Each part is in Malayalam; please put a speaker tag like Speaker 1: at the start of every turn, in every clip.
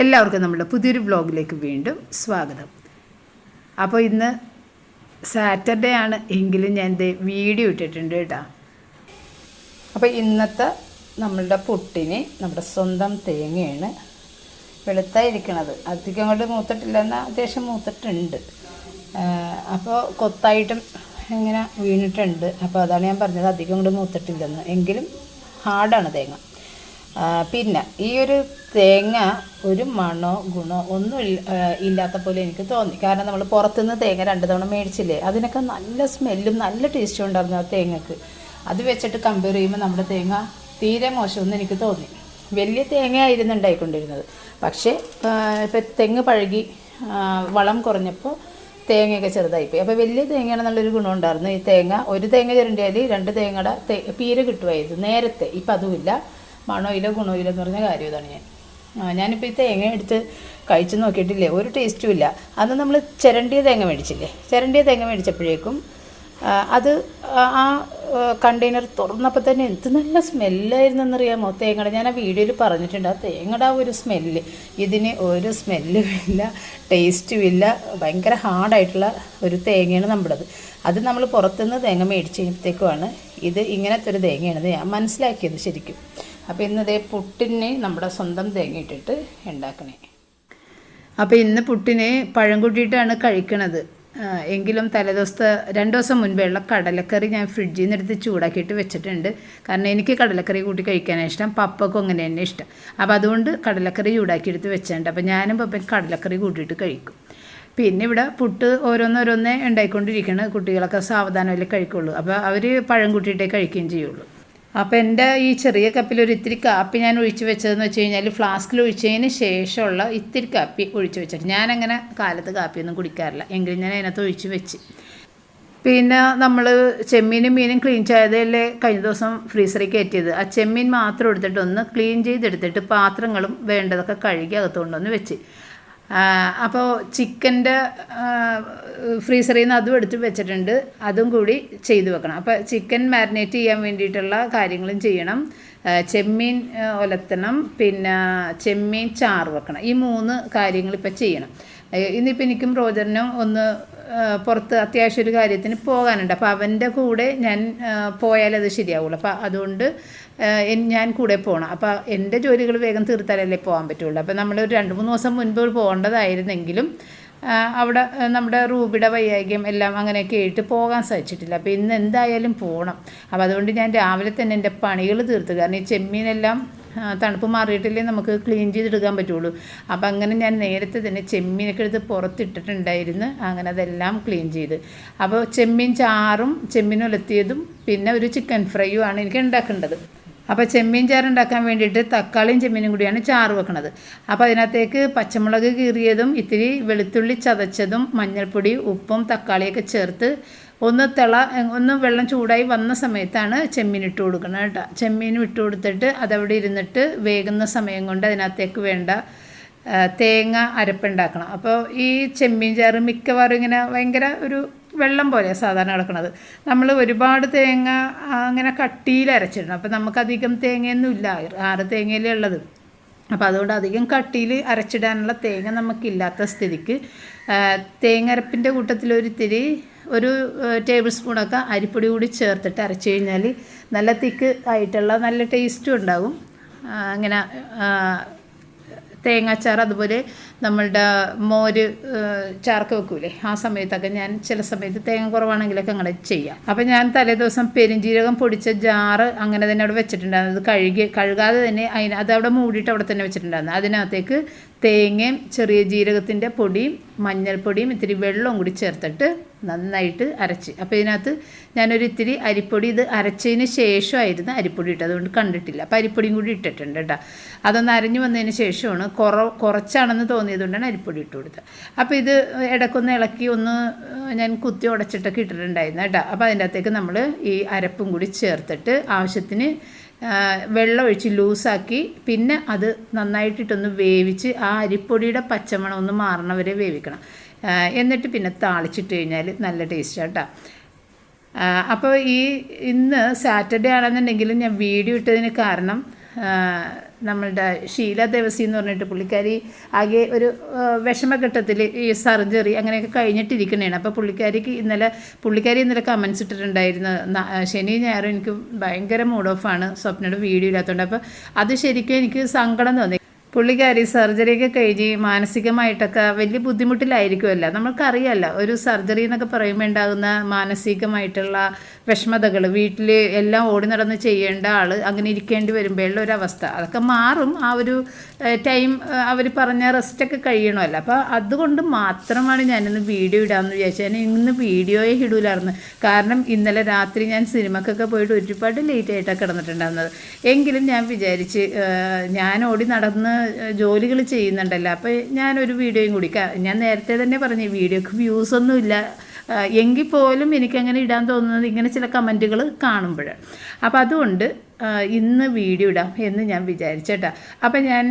Speaker 1: എല്ലാവർക്കും നമ്മുടെ പുതിയൊരു വ്ലോഗിലേക്ക് വീണ്ടും സ്വാഗതം. അപ്പോൾ ഇന്ന് സാറ്റർഡേ ആണ് എങ്കിലും ഞാൻ ദേ വീഡിയോ ഇട്ടിട്ടുണ്ട് കേട്ടോ. അപ്പോൾ ഇന്നത്തെ നമ്മളുടെ പുട്ടിന് നമ്മുടെ സ്വന്തം തേങ്ങയാണ് വെളുത്തായിരിക്കണത്. അധികം അങ്ങോട്ട് മൂത്തിട്ടില്ല എന്നാൽ അത്യാവശ്യം മൂത്തിട്ടുണ്ട്. അപ്പോൾ കൊത്തായിട്ടും ഇങ്ങനെ വീണിട്ടുണ്ട്. അപ്പോൾ അതാണ് ഞാൻ പറഞ്ഞത് അധികം അങ്ങോട്ട് മൂത്തിട്ടില്ലെന്ന്. എങ്കിലും ഹാർഡാണ് തേങ്ങ. പിന്നെ ഈ ഒരു തേങ്ങ ഒരു മണോ ഗുണോ ഒന്നും ഇല്ല- ഇല്ലാത്ത പോലെ എനിക്ക് തോന്നി. കാരണം നമ്മൾ പുറത്തുനിന്ന് തേങ്ങ രണ്ട് തവണ മേടിച്ചില്ലേ അതിനൊക്കെ നല്ല സ്മെല്ലും നല്ല ടേസ്റ്റും ഉണ്ടായിരുന്നു ആ തേങ്ങക്ക്. അത് വെച്ചിട്ട് കമ്പയർ ചെയ്യുമ്പോൾ നമ്മുടെ തേങ്ങ തീരെ മോശമെന്ന് എനിക്ക് തോന്നി. വലിയ തേങ്ങ ആയിരുന്നു ഉണ്ടായിക്കൊണ്ടിരുന്നത്. പക്ഷേ ഇപ്പം തെങ്ങ് പഴകി വളം കുറഞ്ഞപ്പോൾ തേങ്ങയൊക്കെ ചെറുതായിപ്പോയി. അപ്പോൾ വലിയ തേങ്ങയാണെന്നുള്ളൊരു ഗുണം ഉണ്ടായിരുന്നു ഈ തേങ്ങ ഒരു തേങ്ങ ചിരണ്ടിയാൽ രണ്ട് തേങ്ങയുടെ തേ പീര കിട്ടുമായിരുന്നു നേരത്തെ. ഇപ്പം അതുമില്ല. മണമില്ല ഗുണമില്ല എന്ന് പറഞ്ഞ കാര്യം ഇതാണ് ഞാൻ. ഞാനിപ്പോൾ ഈ തേങ്ങ എടുത്ത് കഴിച്ച് നോക്കിയിട്ടില്ലേ? ഒരു ടേസ്റ്റും ഇല്ല. അന്ന് നമ്മൾ ചിരണ്ടിയ തേങ്ങ മേടിച്ചില്ലേ? ചിരണ്ടിയ തേങ്ങ മേടിച്ചപ്പോഴേക്കും അത് ആ- കണ്ടെയ്നർ തുറന്നപ്പോൾ തന്നെ എന്ത് നല്ല സ്മെല്ലായിരുന്നു എന്നറിയാമോ തേങ്ങയുടെ ഞാൻ ആ വീഡിയോയിൽ പറഞ്ഞിട്ടുണ്ട്. ആ തേങ്ങയുടെ ആ ഒരു സ്മെല്ല് ഇതിന് ഒരു സ്മെല്ലും ഇല്ല ടേസ്റ്റും ഇല്ല. ഭയങ്കര ഹാർഡായിട്ടുള്ള ഒരു തേങ്ങയാണ് നമ്മുടേത്. അത് നമ്മൾ പുറത്തുനിന്ന് തേങ്ങ മേടിച്ച് കഴിഞ്ഞപ്പോഴത്തേക്കുമാണ് ഇത് ഇങ്ങനത്തെ ഒരു തേങ്ങയാണെന്ന് ഞാൻ മനസ്സിലാക്കിയത് ശരിക്കും. അപ്പോൾ ഇന്നതേ പുട്ടിന് നമ്മുടെ സ്വന്തം തേങ്ങ ഉണ്ടാക്കണേ. അപ്പോൾ ഇന്ന് പുട്ടിന് പഴം കൂട്ടിയിട്ടാണ് കഴിക്കണത്. എങ്കിലും തലേദിവസത്തെ രണ്ട് ദിവസം മുൻപേയുള്ള കടലക്കറി ഞാൻ ഫ്രിഡ്ജിൽ നിന്ന് എടുത്ത് ചൂടാക്കിയിട്ട് വെച്ചിട്ടുണ്ട്. കാരണം എനിക്ക് കടലക്കറി കൂട്ടി കഴിക്കാനാണ് ഇഷ്ടം പപ്പക്കും അങ്ങനെ തന്നെ ഇഷ്ടം. അപ്പോൾ അതുകൊണ്ട് കടലക്കറി ചൂടാക്കിയെടുത്ത് വെച്ചിട്ടുണ്ട്. അപ്പോൾ ഞാനും പപ്പൻ കടലക്കറി കൂട്ടിയിട്ട് കഴിക്കും. പിന്നെ ഇവിടെ പുട്ട് ഓരോന്നോരോന്നേ ഉണ്ടായിക്കൊണ്ടിരിക്കണം. കുട്ടികളൊക്കെ സാവധാനമല്ലേ കഴിക്കുള്ളൂ. അപ്പോൾ അവർ പഴം കൂട്ടിയിട്ടേ കഴിക്കുകയും ചെയ്യുള്ളൂ. അപ്പോൾ എന്റെ ഈ ചെറിയ കപ്പിൽ ഒരു ഇത്തിരി കാപ്പി ഞാൻ ഒഴിച്ച് വെച്ചതെന്ന് വെച്ച് കഴിഞ്ഞാൽ ഫ്ലാസ്കിൽ ഒഴിച്ചതിന് ശേഷമുള്ള ഇത്തിരി കാപ്പി ഒഴിച്ച് വെച്ചിട്ട് ഞാനങ്ങനെ കാലത്ത് കാപ്പിയൊന്നും കുടിക്കാറില്ല. എങ്കിലും ഞാൻ അതിനകത്ത് ഒഴിച്ച് വെച്ച്. പിന്നെ നമ്മൾ ചെമ്മീനും മീനും ക്ലീൻ ചെയ്തതല്ലേ കഴിഞ്ഞ ദിവസം ഫ്രീസറിൽ കയറ്റിയത്. ആ ചെമ്മീൻ മാത്രം എടുത്തിട്ട് ഒന്ന് ക്ലീൻ ചെയ്തെടുത്തിട്ട് പാത്രങ്ങളും വേണ്ടതൊക്കെ കഴുകി അകത്തുകൊണ്ടൊന്ന് വെച്ച്. അപ്പോൾ ചിക്കന്റെ ഫ്രീസറിൽ നിന്ന് അതും എടുത്ത് വെച്ചിട്ടുണ്ട്. അതും കൂടി ചെയ്തു വെക്കണം. അപ്പോൾ ചിക്കൻ മാരിനേറ്റ് ചെയ്യാൻ വേണ്ടിയിട്ടുള്ള കാര്യങ്ങളും ചെയ്യണം. ചെമ്മീൻ ഒലത്തണം. പിന്നെ ചെമ്മീൻ ചാറ് വെക്കണം. ഈ മൂന്ന് കാര്യങ്ങൾ ഇപ്പോൾ ചെയ്യണം. ഇന്നിപ്പോൾ എനിക്കും റോജറിനും ഒന്ന് പുറത്ത് അത്യാവശ്യം ഒരു കാര്യത്തിന് പോകാനുണ്ട്. അപ്പോൾ അവന്റെ കൂടെ ഞാൻ പോയാലത് ശരിയാവുള്ളൂ. അപ്പോൾ അതുകൊണ്ട് ഞാൻ കൂടെ പോകണം അപ്പോൾ എന്റെ ജോലികൾ വേഗം തീർത്താലല്ലേ പോകാൻ പറ്റുള്ളൂ. അപ്പോൾ നമ്മൾ ഒരു രണ്ട് മൂന്ന് ദിവസം മുൻപ് പോകേണ്ടതായിരുന്നെങ്കിലും അവിടെ നമ്മുടെ റൂബിയുടെ വൈയാഗ്യം എല്ലാം അങ്ങനെയൊക്കെ ആയിട്ട് പോകാൻ സാധിച്ചിട്ടില്ല. അപ്പോൾ ഇന്ന് എന്തായാലും പോകണം അപ്പോൾ അതുകൊണ്ട് ഞാൻ രാവിലെ തന്നെ എന്റെ പണികൾ തീർത്തു. കാരണം ഈ ചെമ്മീനെല്ലാം തണുപ്പ് മാറിയിട്ടില്ലേ നമുക്ക് ക്ലീൻ ചെയ്തെടുക്കാൻ പറ്റുള്ളൂ. അപ്പോൾ അങ്ങനെ ഞാൻ നേരത്തെ തന്നെ ചെമ്മീനൊക്കെ എടുത്ത് പുറത്തിട്ടിട്ടുണ്ടായിരുന്നു. അങ്ങനെ അതെല്ലാം ക്ലീൻ ചെയ്ത്. അപ്പോൾ ചെമ്മീൻ ചാറും ചെമ്മീൻ ഉലത്തിയതും പിന്നെ ഒരു ചിക്കൻ ഫ്രൈയും ആണ് എനിക്ക് ഉണ്ടാക്കേണ്ടത്. അപ്പോൾ ചെമ്മീൻ ചാറ് ഉണ്ടാക്കാൻ വേണ്ടിയിട്ട് തക്കാളിയും ചെമ്മീനും കൂടിയാണ് ചാറ് വെക്കുന്നത് അപ്പോൾ അതിനകത്തേക്ക് പച്ചമുളക് കീറിയതും ഇത്തിരി വെളുത്തുള്ളി ചതച്ചതും മഞ്ഞൾപ്പൊടി ഉപ്പും തക്കാളിയൊക്കെ ചേർത്ത് ഒന്ന് തിള ഒന്ന് വെള്ളം ചൂടായി വന്ന സമയത്താണ് ചെമ്മീൻ ഇട്ട് കൊടുക്കണം കേട്ടോ. ചെമ്മീൻ ഇട്ട് കൊടുത്തിട്ട് അതവിടെ ഇരുന്നിട്ട് വേകുന്ന സമയം കൊണ്ട് അതിനകത്തേക്ക് വേണ്ട തേങ്ങ അരപ്പുണ്ടാക്കണം. അപ്പോൾ ഈ ചെമ്മീൻ ചാറ് മിക്കവാറും ഇങ്ങനെ ഭയങ്കര ഒരു വെള്ളം പോലെ സാധാരണ കിടക്കുന്നത് നമ്മൾ ഒരുപാട് തേങ്ങ അങ്ങനെ കട്ടിയിൽ അരച്ചിടണം. അപ്പോൾ നമുക്കധികം തേങ്ങയൊന്നും ഇല്ല ആറ് തേങ്ങയിലേ ഉള്ളത്. അപ്പോൾ അതുകൊണ്ട് അധികം കട്ടിയിൽ അരച്ചിടാനുള്ള തേങ്ങ നമുക്കില്ലാത്ത സ്ഥിതിക്ക് തേങ്ങരപ്പിന്റെ കൂട്ടത്തിൽ ഒരു ഇത്തിരി ഒരു ടേബിൾ സ്പൂണൊക്കെ അരിപ്പൊടി കൂടി ചേർത്തിട്ട് അരച്ച് കഴിഞ്ഞാൽ നല്ല തിക്ക് ആയിട്ടുള്ള നല്ല ടേസ്റ്റും ഉണ്ടാകും അങ്ങനെ തേങ്ങാച്ചാർ അതുപോലെ നമ്മളുടെ മോര് ചേർക്ക് വെക്കൂലേ? ആ സമയത്തൊക്കെ ഞാൻ ചില സമയത്ത് തേങ്ങ കുറവാണെങ്കിലൊക്കെ അങ്ങനെ ചെയ്യാം. അപ്പം ഞാൻ തലേദിവസം പെരിഞ്ജീരകം പൊടിച്ച ജാറ് അങ്ങനെ തന്നെ അവിടെ വെച്ചിട്ടുണ്ടായിരുന്നു. അത് കഴുകി കഴുകാതെ തന്നെ അതിന് അത് അവിടെ മൂടിയിട്ട് അവിടെ തന്നെ വെച്ചിട്ടുണ്ടായിരുന്നു. അതിനകത്തേക്ക് തേങ്ങയും ചെറിയ ജീരകത്തിന്റെ പൊടിയും മഞ്ഞൾപ്പൊടിയും ഇത്തിരി വെള്ളവും കൂടി ചേർത്തിട്ട് നന്നായിട്ട് അരച്ച്. അപ്പോൾ ഇതിനകത്ത് ഞാനൊരു ഇത്തിരി അരിപ്പൊടി ഇത് അരച്ചതിന് ശേഷമായിരുന്നു അരിപ്പൊടി ഇട്ടത്. അതുകൊണ്ട് കണ്ടിട്ടില്ല. അപ്പോൾ അരിപ്പൊടിയും കൂടി ഇട്ടിട്ടുണ്ട് കേട്ടോ. അതൊന്ന് അരഞ്ഞു വന്നതിന് ശേഷമാണ്. കുറ കുറച്ചാണെന്ന് തോന്നിയതുകൊണ്ടാണ് അരിപ്പൊടി ഇട്ട് കൊടുത്തത്. അപ്പോൾ ഇത് ഇടയ്ക്കൊന്ന് ഇളക്കി ഒന്ന് ഞാൻ കുത്തി ഉടച്ചിട്ടൊക്കെ ഇട്ടിട്ടുണ്ടായിരുന്നു കേട്ടോ. അപ്പോൾ അതിന്റെ അകത്തേക്ക് നമ്മൾ ഈ അരപ്പും കൂടി ചേർത്തിട്ട് ആവശ്യത്തിന് വെള്ളം ഒഴിച്ച് ലൂസാക്കി പിന്നെ അത് നന്നായിട്ടിട്ടൊന്ന് വേവിച്ച് ആ അരിപ്പൊടിയുടെ പച്ചമണം ഒന്ന് മാറണ വരെ വേവിക്കണം എന്നിട്ട് പിന്നെ താളിച്ചിട്ട് കഴിഞ്ഞാൽ നല്ല ടേസ്റ്റ് കേട്ടോ. അപ്പോൾ ഈ ഇന്ന് സാറ്റർഡേ ആണെന്നുണ്ടെങ്കിലും ഞാൻ വീഡിയോ ഇട്ടതിന് കാരണം നമ്മളുടെ ഷീല ദേവസി എന്ന് പറഞ്ഞിട്ട് പുള്ളിക്കാരി ആകെ ഒരു വിഷമഘട്ടത്തിൽ ഈ സർജറി അങ്ങനെയൊക്കെ കഴിഞ്ഞിട്ടിരിക്കണേണ്. അപ്പോൾ പുള്ളിക്കാരിക്ക് ഇന്നലെ പുള്ളിക്കാരി ഇന്നലെ കമൻസ് ഇട്ടിട്ടുണ്ടായിരുന്നു. ശനി ഞായറും എനിക്ക് ഭയങ്കര മൂഡ് ഓഫാണ് സ്വപ്നയുടെ വീഡിയോ ഇല്ലാത്തതുകൊണ്ട് അപ്പോൾ അത് ശരിക്കും എനിക്ക് സങ്കടം തോന്നി. പുള്ളിക്കാരി സർജറിയൊക്കെ കഴിഞ്ഞ് മാനസികമായിട്ടൊക്കെ വലിയ ബുദ്ധിമുട്ടിലായിരിക്കുമല്ല നമ്മൾക്കറിയാമല്ലോ ഒരു സർജറി എന്നൊക്കെ പറയുമ്പോൾ ഉണ്ടാകുന്ന മാനസികമായിട്ടുള്ള വിഷമതകൾ വീട്ടിൽ എല്ലാം ഓടി നടന്ന് ചെയ്യേണ്ട ആൾ അങ്ങനെ ഇരിക്കേണ്ടി വരുമ്പോഴുള്ള ഒരു അവസ്ഥ. അതൊക്കെ മാറും ആ ഒരു ടൈം അവർ പറഞ്ഞ റെസ്റ്റൊക്കെ കഴിയണമല്ലോ. അപ്പോൾ അതുകൊണ്ട് മാത്രമാണ് ഞാനിന്ന് വീഡിയോ ഇടാമെന്ന് വിചാരിച്ചത്. ഞാൻ ഇന്ന് വീഡിയോയെ ഇടൂലായിരുന്നു. കാരണം ഇന്നലെ രാത്രി ഞാൻ സിനിമക്കൊക്കെ പോയിട്ട് ഒരുപാട് ലേറ്റ് ആയിട്ടാണ് കിടന്നിട്ടുണ്ടായിരുന്നത്. എങ്കിലും ഞാൻ വിചാരിച്ച് ഞാൻ ഓടി നടന്ന് ജോലികൾ ചെയ്യുന്നുണ്ടല്ലോ. അപ്പോൾ ഞാനൊരു വീഡിയോയും കൂടി ഞാൻ നേരത്തെ തന്നെ പറഞ്ഞു വീഡിയോക്ക് വ്യൂസ് ഒന്നുമില്ല ഏഹ്, എങ്കിൽ പോലും എനിക്കങ്ങനെ ഇടാൻ തോന്നുന്നത് ഇങ്ങനെ ചില കമന്റുകൾ കാണുമ്പോൾ അപ്പോൾ അതുകൊണ്ട് ഇന്ന് വീഡിയോ ഇടാം എന്ന് ഞാൻ വിചാരിച്ചേട്ടാ. അപ്പം ഞാൻ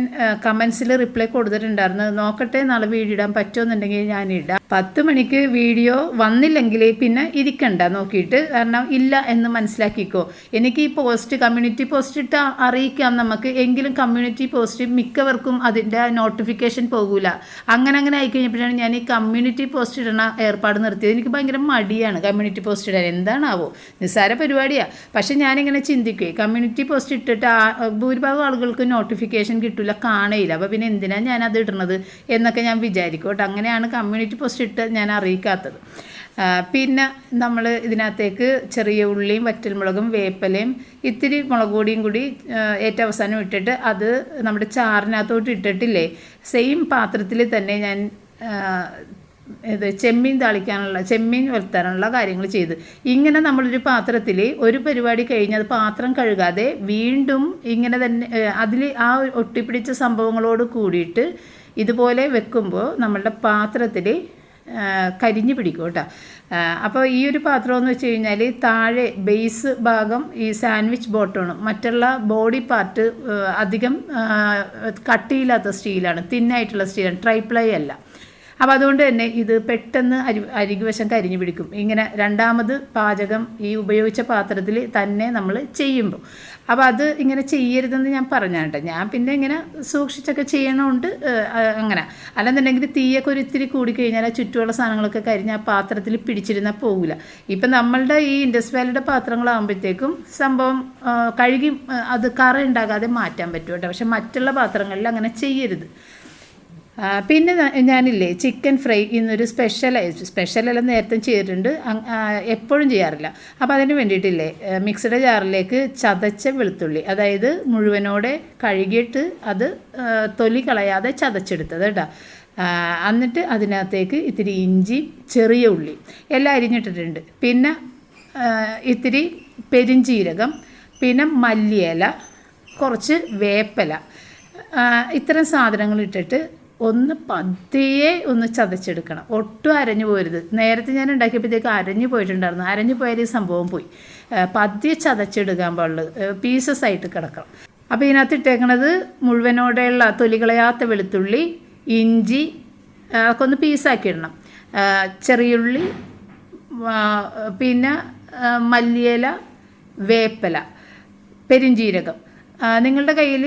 Speaker 1: കമൻസിൽ റിപ്ലൈ കൊടുത്തിട്ടുണ്ടായിരുന്നു. നോക്കട്ടെ നാളെ വീഡിയോ ഇടാൻ പറ്റുമെന്നുണ്ടെങ്കിൽ ഞാൻ ഇടാം. പത്ത് മണിക്ക് വീഡിയോ വന്നില്ലെങ്കിൽ പിന്നെ ഇരിക്കണ്ട നോക്കിയിട്ട്. കാരണം ഇല്ല എന്ന് മനസ്സിലാക്കിക്കോ. എനിക്ക് ഈ പോസ്റ്റ് കമ്മ്യൂണിറ്റി പോസ്റ്റ് ഇട്ട് അറിയിക്കാം നമുക്ക്. എങ്കിലും കമ്മ്യൂണിറ്റി പോസ്റ്റ് മിക്കവർക്കും അതിന്റെ നോട്ടിഫിക്കേഷൻ പോകൂല. അങ്ങനെ അങ്ങനെ ആയിക്കഴിഞ്ഞപ്പോഴാണ് ഞാൻ ഈ കമ്മ്യൂണിറ്റി പോസ്റ്റ് ഇടണ ഏർപ്പാട് നിർത്തിയത്. എനിക്ക് ഭയങ്കര മടിയാണ് കമ്മ്യൂണിറ്റി പോസ്റ്റ് ഇടാൻ. എന്താണാവോ? നിസ്സാര പരിപാടിയാണ് പക്ഷെ ഞാനിങ്ങനെ ചിന്തിക്കുകയെ കമ്മ്യൂണിറ്റി പോസ്റ്റ് ഇട്ടിട്ട് ഭൂരിഭാഗം ആളുകൾക്ക് നോട്ടിഫിക്കേഷൻ കിട്ടില്ല കാണയില്ല. അപ്പോൾ പിന്നെ എന്തിനാണ് ഞാൻ അത് ഇടുന്നത് എന്നൊക്കെ ഞാൻ വിചാരിക്കും കേട്ടോ. അങ്ങനെയാണ് കമ്മ്യൂണിറ്റി പോസ്റ്റ് ഇട്ട് ഞാൻ അറിയിക്കാത്തത്. പിന്നെ നമ്മൾ ഇതിനകത്തേക്ക് ചെറിയ ഉള്ളിയും വറ്റൽമുളകും വേപ്പലയും ഇത്തിരി മുളക് പൊടിയും കൂടി ഏറ്റവും അവസാനം ഇട്ടിട്ട് അത് നമ്മുടെ ചാറിനകത്തോട്ട് ഇട്ടിട്ടില്ലേ? സെയിം പാത്രത്തിൽ തന്നെ ഞാൻ ഇത് ചെമ്മീൻ താളിക്കാനുള്ള ചെമ്മീൻ വരുത്താനുള്ള കാര്യങ്ങൾ ചെയ്ത്. ഇങ്ങനെ നമ്മളൊരു പാത്രത്തിൽ ഒരു പരിപാടി കഴിഞ്ഞ് അത് പാത്രം കഴുകാതെ വീണ്ടും ഇങ്ങനെ തന്നെ അതിൽ ആ ഒട്ടിപ്പിടിച്ച സംഭവങ്ങളോട് കൂടിയിട്ട് ഇതുപോലെ വെക്കുമ്പോൾ നമ്മളുടെ പാത്രത്തിൽ കരിഞ്ഞു പിടിക്കും കേട്ടോ. അപ്പോൾ ഈ ഒരു പാത്രം എന്ന് വെച്ച് കഴിഞ്ഞാൽ താഴെ ബേസ് ഭാഗം ഈ സാൻഡ്വിച്ച് ബോട്ടമാണ് മറ്റുള്ള ബോഡി പാർട്ട് അധികം കട്ടിയില്ലാത്ത സ്റ്റീലാണ് തിന്നായിട്ടുള്ള സ്റ്റീലാണ് ട്രൈപ്ലൈ അല്ല. അപ്പോൾ അതുകൊണ്ട് തന്നെ ഇത് പെട്ടെന്ന് അരി അരികുവശം കരിഞ്ഞു പിടിക്കും. ഇങ്ങനെ രണ്ടാമത് പാചകം ഈ ഉപയോഗിച്ച പാത്രത്തിൽ തന്നെ നമ്മൾ ചെയ്യുമ്പോൾ. അപ്പോൾ അത് ഇങ്ങനെ ചെയ്യരുതെന്ന് ഞാൻ പറഞ്ഞാട്ടെ. ഞാൻ പിന്നെ ഇങ്ങനെ സൂക്ഷിച്ചൊക്കെ ചെയ്യണമുണ്ട് അങ്ങനെ. അല്ലെന്നുണ്ടെങ്കിൽ തീയൊക്കെ ഒരു ഇത്തിരി കൂടിക്കഴിഞ്ഞാൽ ചുറ്റുമുള്ള സാധനങ്ങളൊക്കെ കരിഞ്ഞ് ആ പാത്രത്തിൽ പിടിച്ചിരുന്നാൽ പോകില്ല ഇപ്പം നമ്മളുടെ ഈ ഇൻഡസ് വാലിയുടെ പാത്രങ്ങളാകുമ്പോഴത്തേക്കും സംഭവം കഴുകി അത് കറ ഉണ്ടാകാതെ മാറ്റാൻ പറ്റും കേട്ടോ. പക്ഷെ മറ്റുള്ള പാത്രങ്ങളിൽ അങ്ങനെ ചെയ്യരുത്. പിന്നെ ഞാനില്ലേ ചിക്കൻ ഫ്രൈ ഇന്നൊരു സ്പെഷ്യൽ സ്പെഷ്യലെല്ലാം നേരത്തെ ചെയ്തിട്ടുണ്ട്. എപ്പോഴും ചെയ്യാറില്ല. അപ്പോൾ അതിന് വേണ്ടിയിട്ടില്ലേ മിക്സിയുടെ ജാറിലേക്ക് ചതച്ച വെളുത്തുള്ളി അതായത് മുഴുവനോടെ കഴുകിയിട്ട് അത് തൊലി കളയാതെ ചതച്ചെടുത്തത് കേട്ടോ. എന്നിട്ട് അതിനകത്തേക്ക് ഇത്തിരി ഇഞ്ചി ചെറിയ ഉള്ളി എല്ലാം അരിഞ്ഞിട്ടിട്ടുണ്ട്. പിന്നെ ഇത്തിരി പെരിഞ്ചീരകം പിന്നെ മല്ലിയില കുറച്ച് വേപ്പില ഇത്തരം സാധനങ്ങൾ ഇട്ടിട്ട് ഒന്ന് പതിയെ ഒന്ന് ചതച്ചെടുക്കണം. ഒട്ടും അരഞ്ഞു പോരുത്. നേരത്തെ ഞാൻ ഉണ്ടാക്കിയപ്പോഴത്തേക്ക് അരഞ്ഞു പോയിട്ടുണ്ടായിരുന്നു. അരഞ്ഞു പോയാൽ ഈ സംഭവം പോയി. പതിയെ ചതച്ചെടുക്കാൻ പാടുള്ളത് പീസസ് ആയിട്ട് കിടക്കണം. അപ്പോൾ ഇതിനകത്ത് ഇട്ടേക്കണത് മുഴുവനോടെയുള്ള തൊലികളയാത്ത വെളുത്തുള്ളി ഇഞ്ചി അതൊക്കെ ഒന്ന് പീസാക്കി ഇടണം. ചെറിയുള്ളി പിന്നെ മല്ലിയില വേപ്പല പെരിഞ്ജീരകം നിങ്ങളുടെ കയ്യിൽ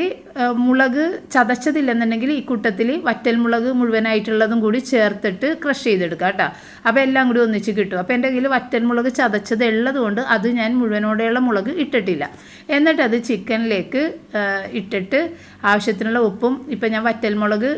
Speaker 1: മുളക് ചതച്ചതില്ലെന്നുണ്ടെങ്കിൽ ഈ കൂട്ടത്തിൽ വറ്റൽ മുളക് മുഴുവനായിട്ടുള്ളതും കൂടി ചേർത്തിട്ട് ക്രഷ് ചെയ്തെടുക്കുക കേട്ടോ. അപ്പോൾ എല്ലാം കൂടി ഒന്നിച്ച് കിട്ടും. അപ്പോൾ എന്റെ കയ്യിൽ വറ്റൽ മുളക് ചതച്ചത് ഉള്ളതുകൊണ്ട് അത് ഞാൻ മുഴുവനോടെയുള്ള മുളക് ഇട്ടിട്ടില്ല. എന്നിട്ട് അത് ചിക്കനിലേക്ക് ഇട്ടിട്ട് ആവശ്യത്തിനുള്ള ഉപ്പും ഇപ്പം ഞാൻ വറ്റൽ മുളക്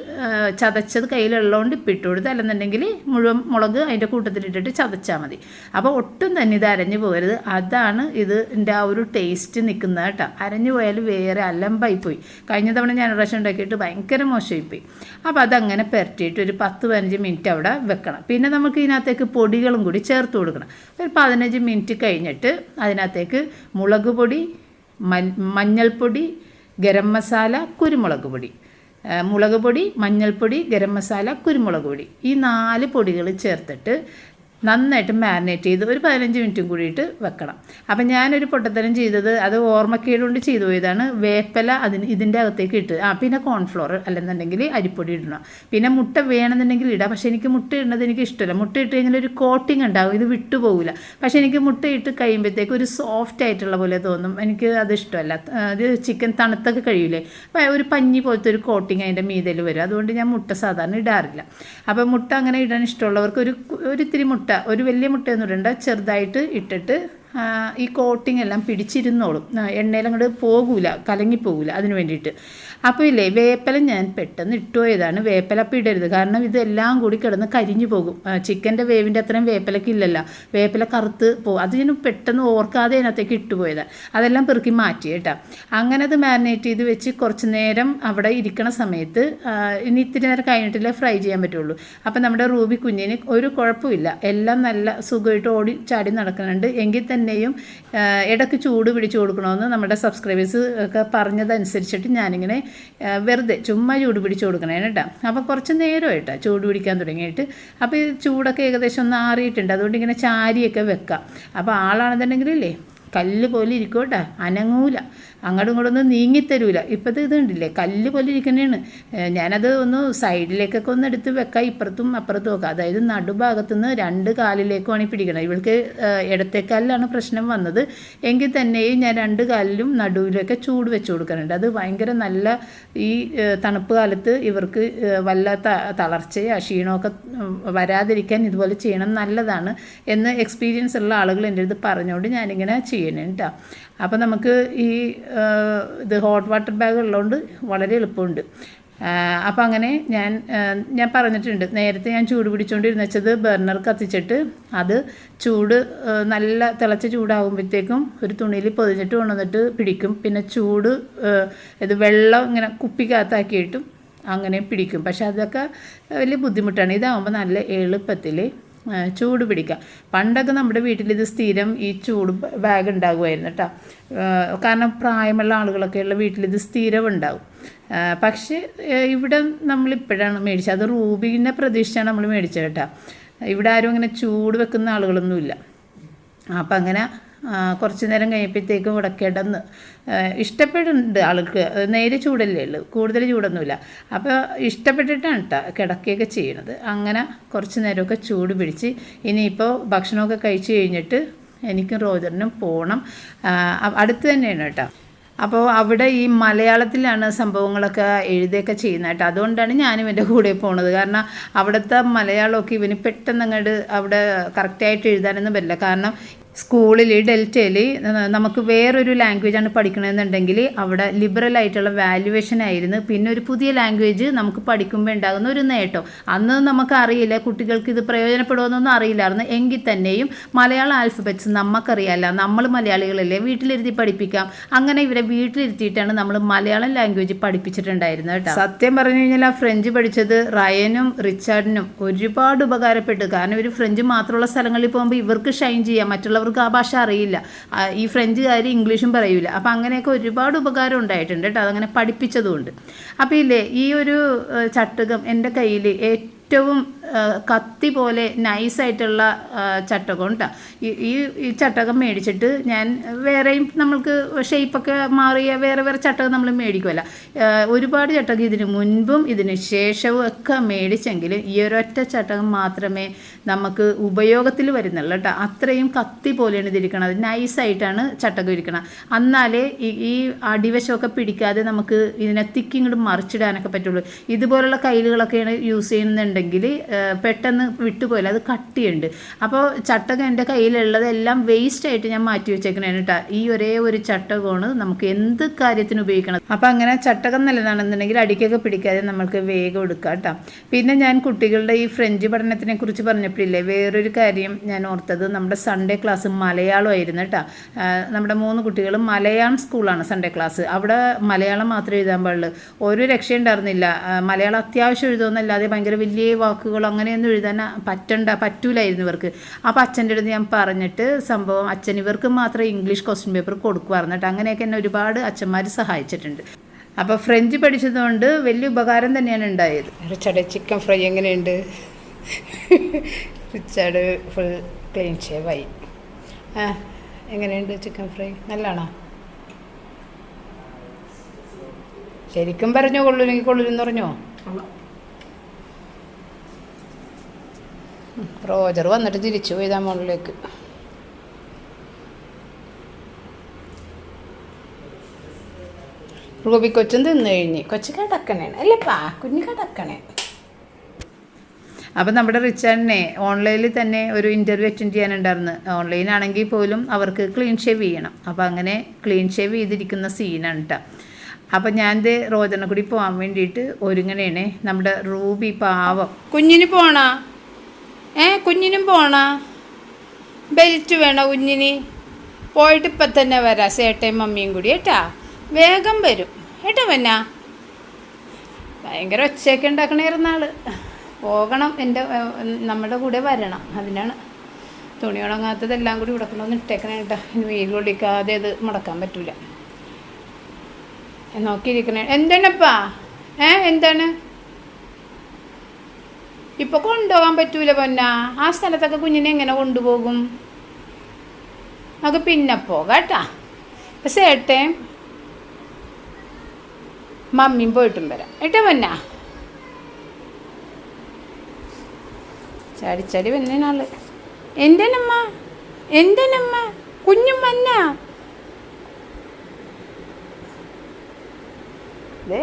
Speaker 1: ചതച്ചത് കയ്യിലുള്ളതുകൊണ്ട് ഇപ്പം ഇട്ട് കൊടുത്ത് അല്ലെന്നുണ്ടെങ്കിൽ മുഴുവൻ മുളക് അതിന്റെ കൂട്ടത്തിലിട്ടിട്ട് ചതച്ചാൽ മതി. അപ്പോൾ ഒട്ടും തന്നെ ഇത് അരഞ്ഞു പോകരുത്. അതാണ് ഇതിന്റെ ആ ഒരു ടേസ്റ്റ് നിൽക്കുന്നത് കേട്ടോ. അരഞ്ഞു പോയാൽ വേറെ അലമ്പായി പോയി കഴിഞ്ഞ തവണ ഞാൻ പ്രാവശ്യം ഉണ്ടാക്കിയിട്ട് ഭയങ്കര മോശമായി പോയി അപ്പോൾ അതങ്ങനെ പെരട്ടിയിട്ട് ഒരു പത്ത് പതിനഞ്ച് മിനിറ്റ് അവിടെ വെക്കണം. പിന്നെ നമുക്ക് ഇതിനകത്തേക്ക് പൊടികളും കൂടി ചേർത്ത് കൊടുക്കണം. ഒരു പതിനഞ്ച് മിനിറ്റ് കഴിഞ്ഞിട്ട് അതിനകത്തേക്ക് മുളക് പൊടി മഞ്ഞൾപ്പൊടി ഗരം മസാല കുരുമുളക് പൊടി. മുളക് പൊടി മഞ്ഞൾപ്പൊടി ഗരം മസാല കുരുമുളക് പൊടി. ഈ നാല് പൊടികൾ ചേർത്തിട്ട് നന്നായിട്ട് മാരിനേറ്റ് ചെയ്ത് ഒരു പതിനഞ്ച് മിനിറ്റും കൂടിയിട്ട് വെക്കണം. അപ്പം ഞാനൊരു പൊട്ടത്തരം ചെയ്തത് അത് ഓർമ്മക്കേട് കൊണ്ട് ചെയ്തു പോയതാണ്. വേപ്പല അതിന് ഇതിന്റെ അകത്തേക്ക് ഇട്ട്. ആ പിന്നെ കോൺഫ്ലോർ അല്ലെന്നുണ്ടെങ്കിൽ അരിപ്പൊടി ഇടണം. പിന്നെ മുട്ട വേണമെന്നുണ്ടെങ്കിൽ ഇടാം. പക്ഷേ എനിക്ക് മുട്ട ഇടുന്നത് എനിക്ക് ഇഷ്ടമല്ല. മുട്ട ഇട്ട് കഴിഞ്ഞാൽ ഒരു കോട്ടിങ് ഉണ്ടാകും. ഇത് വിട്ടുപോകില്ല പക്ഷേ എനിക്ക് മുട്ട ഇട്ട് കഴിയുമ്പോഴത്തേക്ക് ഒരു സോഫ്റ്റ് ആയിട്ടുള്ള പോലെ തോന്നും. എനിക്ക് അത് ഇഷ്ടമല്ല. അത് ചിക്കൻ തണുത്തൊക്കെ കഴിയില്ലേ ഒരു പഞ്ഞി പോലത്തെ ഒരു കോട്ടിങ് അതിന്റെ മീതയിൽ വരും. അതുകൊണ്ട് ഞാൻ മുട്ട സാധാരണ ഇടാറില്ല. അപ്പോൾ മുട്ട അങ്ങനെ ഇടാൻ ഇഷ്ടമുള്ളവർക്ക് ഒരു ഒരു ഇത്തിരി മുട്ട ഒരു വലിയ മുട്ടയൊന്നും ഇടണ്ട ചെറുതായിട്ട് ഇട്ടിട്ട് ഈ കോട്ടിംഗ് എല്ലാം പിടിച്ചിരുന്നോളും. ആ, എണ്ണയിലങ്ങോട്ട് പോകൂല കലങ്ങിപ്പോകൂല അതിന് വേണ്ടിയിട്ട്. അപ്പോൾ ഇല്ലേ വേപ്പല ഞാൻ പെട്ടെന്ന് ഇട്ടുപോയതാണ് വേപ്പല അപ്പം ഇടരുത്. കാരണം ഇതെല്ലാം കൂടി കിടന്ന് കരിഞ്ഞു പോകും. ചിക്കന്റെ വേവിന്റെ അത്രയും വേപ്പലക്ക് ഇല്ലല്ലോ. വേപ്പല കറുത്ത് പോകും. അത് ഞാൻ പെട്ടെന്ന് ഓർക്കാതെ അതിനകത്തേക്ക് ഇട്ടുപോയതാണ് അതെല്ലാം പെറുക്കി മാറ്റി കേട്ടോ. അങ്ങനെ അത് മാരിനേറ്റ് ചെയ്ത് വെച്ച് കുറച്ച് നേരം അവിടെ ഇരിക്കണ സമയത്ത് ഇനി ഇത്തിരി നേരം കഴിഞ്ഞിട്ടില്ലേ ഫ്രൈ ചെയ്യാൻ പറ്റുള്ളൂ. അപ്പം നമ്മുടെ റൂബി കുഞ്ഞിന് ഒരു കുഴപ്പമില്ല. എല്ലാം നല്ല സുഖമായിട്ട് ഓടി ചാടി നടക്കുന്നുണ്ട്. എങ്കിൽ തന്നെയും ഇടയ്ക്ക് ചൂട് പിടിച്ചു കൊടുക്കണമെന്ന് നമ്മുടെ സബ്സ്ക്രൈബേഴ്സ് ഒക്കെ പറഞ്ഞതനുസരിച്ചിട്ട് ഞാനിങ്ങനെ വെറുതെ ചുമ്മാ ചൂട് പിടിച്ചു കൊടുക്കണേ കേട്ടോ. അപ്പോൾ കുറച്ച് നേരമായിട്ടാണ് ചൂട് പിടിക്കാൻ തുടങ്ങിയിട്ട്. അപ്പോൾ ഈ ചൂടൊക്കെ ഏകദേശം ഒന്ന് ആറിയിട്ടുണ്ട്. അതുകൊണ്ട് ഇങ്ങനെ ചാരിയൊക്കെ വെക്കാം. അപ്പോൾ ആളാണെന്നുണ്ടെങ്കിലേ കല്ല് പോലെ ഇരിക്കും കേട്ടോ. അനങ്ങൂല. അങ്ങോട്ടും ഇങ്ങോട്ടും ഒന്നും നീങ്ങിത്തരൂല. ഇപ്പോഴത്തെ ഇത് കണ്ടില്ലേ കല്ല് പോലെ ഇരിക്കണേണ് ഏഹ് ഞാനത് ഒന്ന് സൈഡിലേക്കൊക്കെ ഒന്ന് എടുത്ത് വെക്കാം ഇപ്പുറത്തും അപ്പുറത്തും ഒക്കെ. അതായത് നടുഭാഗത്തു നിന്ന് രണ്ട് കാലിലേക്കുമാണ് പിടിക്കണം ഇവൾക്ക് ഇടത്തേക്കാലിലാണ് പ്രശ്നം വന്നത്. എങ്കിൽ തന്നെയും ഞാൻ രണ്ട് കാലിലും നടുവിലൊക്കെ ചൂട് വെച്ച് കൊടുക്കാറുണ്ട് അത് ഭയങ്കര നല്ല ഈ തണുപ്പ് കാലത്ത് ഇവർക്ക് വല്ലാത്ത തളർച്ചയോ ക്ഷീണമൊക്കെ വരാതിരിക്കാൻ ഇതുപോലെ ചെയ്യണം നല്ലതാണ് എന്ന് എക്സ്പീരിയൻസ് ഉള്ള ആളുകൾ എന്റെ അടുത്ത് പറഞ്ഞുകൊണ്ട് ഞാനിങ്ങനെ ചെയ്യണേ കേട്ടോ അപ്പോൾ നമുക്ക് ഈ ഇത് ഹോട്ട് വാട്ടർ ബാഗ് ഉള്ളതുകൊണ്ട് വളരെ എളുപ്പമുണ്ട്. അപ്പോൾ അങ്ങനെ ഞാൻ ഞാൻ പറഞ്ഞിട്ടുണ്ട്. നേരത്തെ ഞാൻ ചൂട് പിടിച്ചുകൊണ്ടിരുന്ന വെച്ചത് ബർണർ കത്തിച്ചിട്ട് അത് ചൂട് നല്ല തിളച്ച ചൂടാകുമ്പോഴത്തേക്കും ഒരു തുണിയിൽ പൊതിഞ്ഞിട്ട് കൊണ്ടുവന്നിട്ട് പിടിക്കും. പിന്നെ ചൂട് ഇത് വെള്ളം ഇങ്ങനെ കുപ്പിക്കകത്താക്കിയിട്ടും അങ്ങനെ പിടിക്കും. പക്ഷെ അതൊക്കെ വലിയ ബുദ്ധിമുട്ടാണ്. ഇതാകുമ്പോൾ നല്ല എളുപ്പത്തിൽ ചൂട് പിടിക്കുക. പണ്ടൊക്കെ നമ്മുടെ വീട്ടിൽ ഇത് സ്ഥിരം ഈ ചൂട് ബാഗ് ഉണ്ടാകുമായിരുന്നു കേട്ടോ. കാരണം പ്രായമുള്ള ആളുകളൊക്കെ ഉള്ള വീട്ടിൽ ഇത് സ്ഥിരം ഉണ്ടാകും. പക്ഷേ ഇവിടെ നമ്മളിപ്പോഴാണ് മേടിച്ചത്. അത് റൂബിനെ പ്രതീക്ഷിച്ചാണ് നമ്മൾ മേടിച്ചത് കേട്ടോ. ഇവിടെ ആരും അങ്ങനെ ചൂട് വെക്കുന്ന ആളുകളൊന്നുമില്ല. അപ്പം അങ്ങനെ കുറച്ച് നേരം കഴിയപ്പോഴത്തേക്കും ഇവിടെ കിടന്ന് ഇഷ്ടപ്പെടുന്നുണ്ട് ആൾക്ക്. നേരെ ചൂടല്ലേ ഉള്ളൂ. കൂടുതൽ ചൂടൊന്നുമില്ല. അപ്പോൾ ഇഷ്ടപ്പെട്ടിട്ടാണ് കേട്ടോ കിടക്കുകയൊക്കെ ചെയ്യണത്. അങ്ങനെ കുറച്ച് നേരമൊക്കെ ചൂട് പിടിച്ച് ഇനിയിപ്പോൾ ഭക്ഷണമൊക്കെ കഴിച്ച് കഴിഞ്ഞിട്ട് എനിക്കും റോജറിനും പോകണം. അടുത്ത് തന്നെയാണ് കേട്ടോ. അപ്പോൾ അവിടെ ഈ മലയാളത്തിലാണ് സംഭവങ്ങളൊക്കെ എഴുതുകയൊക്കെ ചെയ്യുന്നത് കേട്ടോ. അതുകൊണ്ടാണ് ഞാനും എന്റെ കൂടെ പോണത്. കാരണം അവിടുത്തെ മലയാളമൊക്കെ ഇവന് പെട്ടെന്ന് അങ്ങോട്ട് അവിടെ കറക്റ്റായിട്ട് എഴുതാനൊന്നും പറ്റില്ല. കാരണം സ്കൂളിൽ ഡെൽറ്റയിൽ നമുക്ക് വേറൊരു ലാംഗ്വേജാണ് പഠിക്കണമെന്നുണ്ടെങ്കിൽ അവിടെ ലിബറൽ ആയിട്ടുള്ള വാല്യുവേഷൻ ആയിരുന്നു. പിന്നെ ഒരു പുതിയ ലാംഗ്വേജ് നമുക്ക് പഠിക്കുമ്പോൾ ഉണ്ടാകുന്ന ഒരു നേട്ടം. അന്ന് നമുക്ക് അറിയില്ല കുട്ടികൾക്ക് ഇത് പ്രയോജനപ്പെടുമെന്നൊന്നും അറിയില്ലായിരുന്നു. എങ്കിൽ തന്നെയും മലയാള ആൽഫബറ്റ്സ് നമുക്കറിയാല്ല നമ്മൾ മലയാളികളല്ലേ വീട്ടിലിരുത്തി പഠിപ്പിക്കാം. അങ്ങനെ ഇവരെ വീട്ടിലിരുത്തിയിട്ടാണ് നമ്മൾ മലയാളം ലാംഗ്വേജ് പഠിപ്പിച്ചിട്ടുണ്ടായിരുന്നത് കേട്ടോ. സത്യം പറഞ്ഞു കഴിഞ്ഞാൽ ആ ഫ്രഞ്ച് പഠിച്ചത് റയനും റിച്ചാർഡിനും ഒരുപാട് ഉപകാരപ്പെട്ടു. കാരണം ഇവർ ഫ്രഞ്ച് മാത്രമുള്ള സ്ഥലങ്ങളിൽ പോകുമ്പോൾ ഇവർക്ക് ഷൈൻ ചെയ്യാം മറ്റുള്ളവർക്ക് ആ ഭാഷ അറിയില്ല. ഈ ഫ്രഞ്ചുകാർ ഇംഗ്ലീഷും പറയൂല. അപ്പം അങ്ങനെയൊക്കെ ഒരുപാട് ഉപകാരം ഉണ്ടായിട്ടുണ്ട് കേട്ടോ. അതങ്ങനെ പഠിപ്പിച്ചതുകൊണ്ട്. അപ്പോൾ ഇല്ലേ ഈ ഒരു ചട്ടുകം എന്റെ കയ്യിൽ ഏറ്റവും ഏഹ്, കത്തി പോലെ നൈസായിട്ടുള്ള ചട്ടകം കേട്ടോ ഈ ഈ ചട്ടകം മേടിച്ചിട്ട് ഞാൻ വേറെയും നമ്മൾക്ക് ഷേപ്പൊക്കെ മാറിയ വേറെ വേറെ ചട്ടകം നമ്മൾ മേടിക്കുമല്ല ഒരുപാട് ചട്ടകം ഇതിന് മുൻപും ഇതിന് ശേഷവും ഒക്കെ മേടിച്ചെങ്കിൽ ഈ ഒരൊറ്റ ചട്ടകം മാത്രമേ നമുക്ക് ഉപയോഗത്തിൽ വരുന്നുള്ളൂ കേട്ടോ അത്രയും കത്തി പോലെയാണ് ഇതിരിക്കണത് നൈസായിട്ടാണ് ചട്ടകം ഇരിക്കണം എന്നാലേ ഈ ഈ അടിവശമൊക്കെ പിടിക്കാതെ നമുക്ക് ഇതിനെ തിക്കിങ്ങോട്ട് മറിച്ചിടാനൊക്കെ പറ്റുള്ളൂ. ഇതുപോലുള്ള കയ്യിലുകളൊക്കെയാണ് യൂസ് ചെയ്യുന്നുണ്ടെങ്കിൽ പെട്ടെന്ന് വിട്ടുപോയില്ല. അത് കട്ടിയുണ്ട്. അപ്പോൾ ചട്ടകം എന്റെ കയ്യിലുള്ളതെല്ലാം വേസ്റ്റ് ആയിട്ട് ഞാൻ മാറ്റി വെച്ചേക്കണേ കേട്ടോ ഈ ഒരേ ഒരു ചട്ടകമാണ് നമുക്ക് എന്ത് കാര്യത്തിന് ഉപയോഗിക്കണം. അപ്പോൾ അങ്ങനെ ചട്ടകം നല്ലതാണെന്നുണ്ടെങ്കിൽ അടിക്കൊക്കെ പിടിക്കാതെ നമുക്ക് വേഗം എടുക്കാം കേട്ടോ പിന്നെ ഞാൻ കുട്ടികളുടെ ഈ ഫ്രഞ്ച് പഠനത്തിനെ കുറിച്ച് പറഞ്ഞപ്പോഴില്ലേ വേറൊരു കാര്യം ഞാൻ ഓർത്തത്. നമ്മുടെ സൺഡേ ക്ലാസ് മലയാളമായിരുന്നു കേട്ടോ നമ്മുടെ മൂന്ന് കുട്ടികളും മലയാളം സ്കൂളാണ് സൺഡേ ക്ലാസ് അവിടെ മലയാളം മാത്രമേ എഴുതാൻ പാടുള്ളൂ. ഒരു രക്ഷയുണ്ടായിരുന്നില്ല മലയാളം അത്യാവശ്യം എഴുതുമെന്നല്ലാതെ ഭയങ്കര വലിയ വാക്കുകൾ അങ്ങനെയൊന്നും എഴുതാൻ പറ്റണ്ട പറ്റൂലായിരുന്നു ഇവർക്ക്. അപ്പോൾ അച്ഛന്റെ അടുത്ത് ഞാൻ പറഞ്ഞിട്ട് സംഭവം അച്ഛൻ ഇവർക്ക് മാത്രം ഇംഗ്ലീഷ് ക്വസ്റ്റ്യൻ പേപ്പർ കൊടുക്കുമായിരുന്നു കേട്ടോ. അങ്ങനെയൊക്കെ എന്നെ ഒരുപാട് അച്ഛന്മാർ സഹായിച്ചിട്ടുണ്ട്. അപ്പോൾ ഫ്രഞ്ച് പഠിച്ചതുകൊണ്ട് വലിയ ഉപകാരം തന്നെയാണ് ഉണ്ടായത്.
Speaker 2: ചട ചിക്കൻ ഫ്രൈ എങ്ങനെയുണ്ട്?
Speaker 1: റിച്ചാർഡ് ഫുൾ ക്ലീൻ ഷേവായി ആ എങ്ങനെയുണ്ട് ചിക്കൻ ഫ്രൈ നല്ലതാണോ? ശരിക്കും പറഞ്ഞോ കൊള്ളൂല്ലെങ്കിൽ കൊള്ളൂലെന്ന് പറഞ്ഞോ ഉം, റോജർ വന്നിട്ട് തിരിച്ചു പോയി മുകളിലേക്ക്. റൂബി കൊച്ചും തിന്നു കഴിഞ്ഞ്. കൊച്ചു അല്ലേ പാ? കുഞ്ഞ് കിടക്കണേ. അപ്പം നമ്മുടെ റിച്ചാർഡിനെ ഓൺലൈനിൽ തന്നെ ഒരു ഇന്റർവ്യൂ അറ്റൻഡ് ചെയ്യാനുണ്ടായിരുന്നു. ഓൺലൈൻ ആണെങ്കിൽ പോലും അവർക്ക് ക്ലീൻ ഷേവ് ചെയ്യണം. അപ്പോൾ അങ്ങനെ ക്ലീൻ ഷേവ് ചെയ്തിരിക്കുന്ന സീനാണ് കേട്ടോ അപ്പം ഞാൻ ഇത് റോജനെ കൂടി പോകാൻ വേണ്ടിയിട്ട് ഒരുങ്ങനെയാണ് നമ്മുടെ റൂബി പാവം. കുഞ്ഞിന് പോണാ? ഏ കുഞ്ഞിനും പോണ? ബെൽറ്റ് വേണോ കുഞ്ഞിന്? പോയിട്ട് ഇപ്പം തന്നെ വരാം സേട്ടയും മമ്മിയും കൂടി ഏട്ടാ വേഗം വരും. ഏട്ടാ വന്നാ ഭയങ്കര ഒച്ചയൊക്കെ ഉണ്ടാക്കണേ ഇരുന്നാൾ പോകണം എന്റെ നമ്മുടെ കൂടെ വരണം. അതിനാണ് തുണി ഉണങ്ങാത്തതെല്ലാം കൂടി ഉടക്കണമെന്ന് ഇട്ടേക്കണേ കേട്ടോ. ഇനി വെയിൽ കൊള്ളിക്കാതെ ഇത് മുടക്കാൻ പറ്റൂല. നോക്കിയിരിക്കണേ. എന്താണപ്പാ ഏ എന്താണ്? ഇപ്പൊ കൊണ്ടുപോകാൻ പറ്റൂല പൊന്ന. ആ സ്ഥലത്തൊക്കെ കുഞ്ഞിനെ എങ്ങനെ കൊണ്ടുപോകും? നമുക്ക് പിന്നെ പോകാട്ടാ. ഇപ്പൊ സേട്ടെ മമ്മിയും പോയിട്ടും വരാം. ഏട്ടാ പൊന്ന? ചാടിച്ചാടി വന്നതിനാൾ എന്തിനമ്മ എന്തിനമ്മ കുഞ്ഞും വന്ന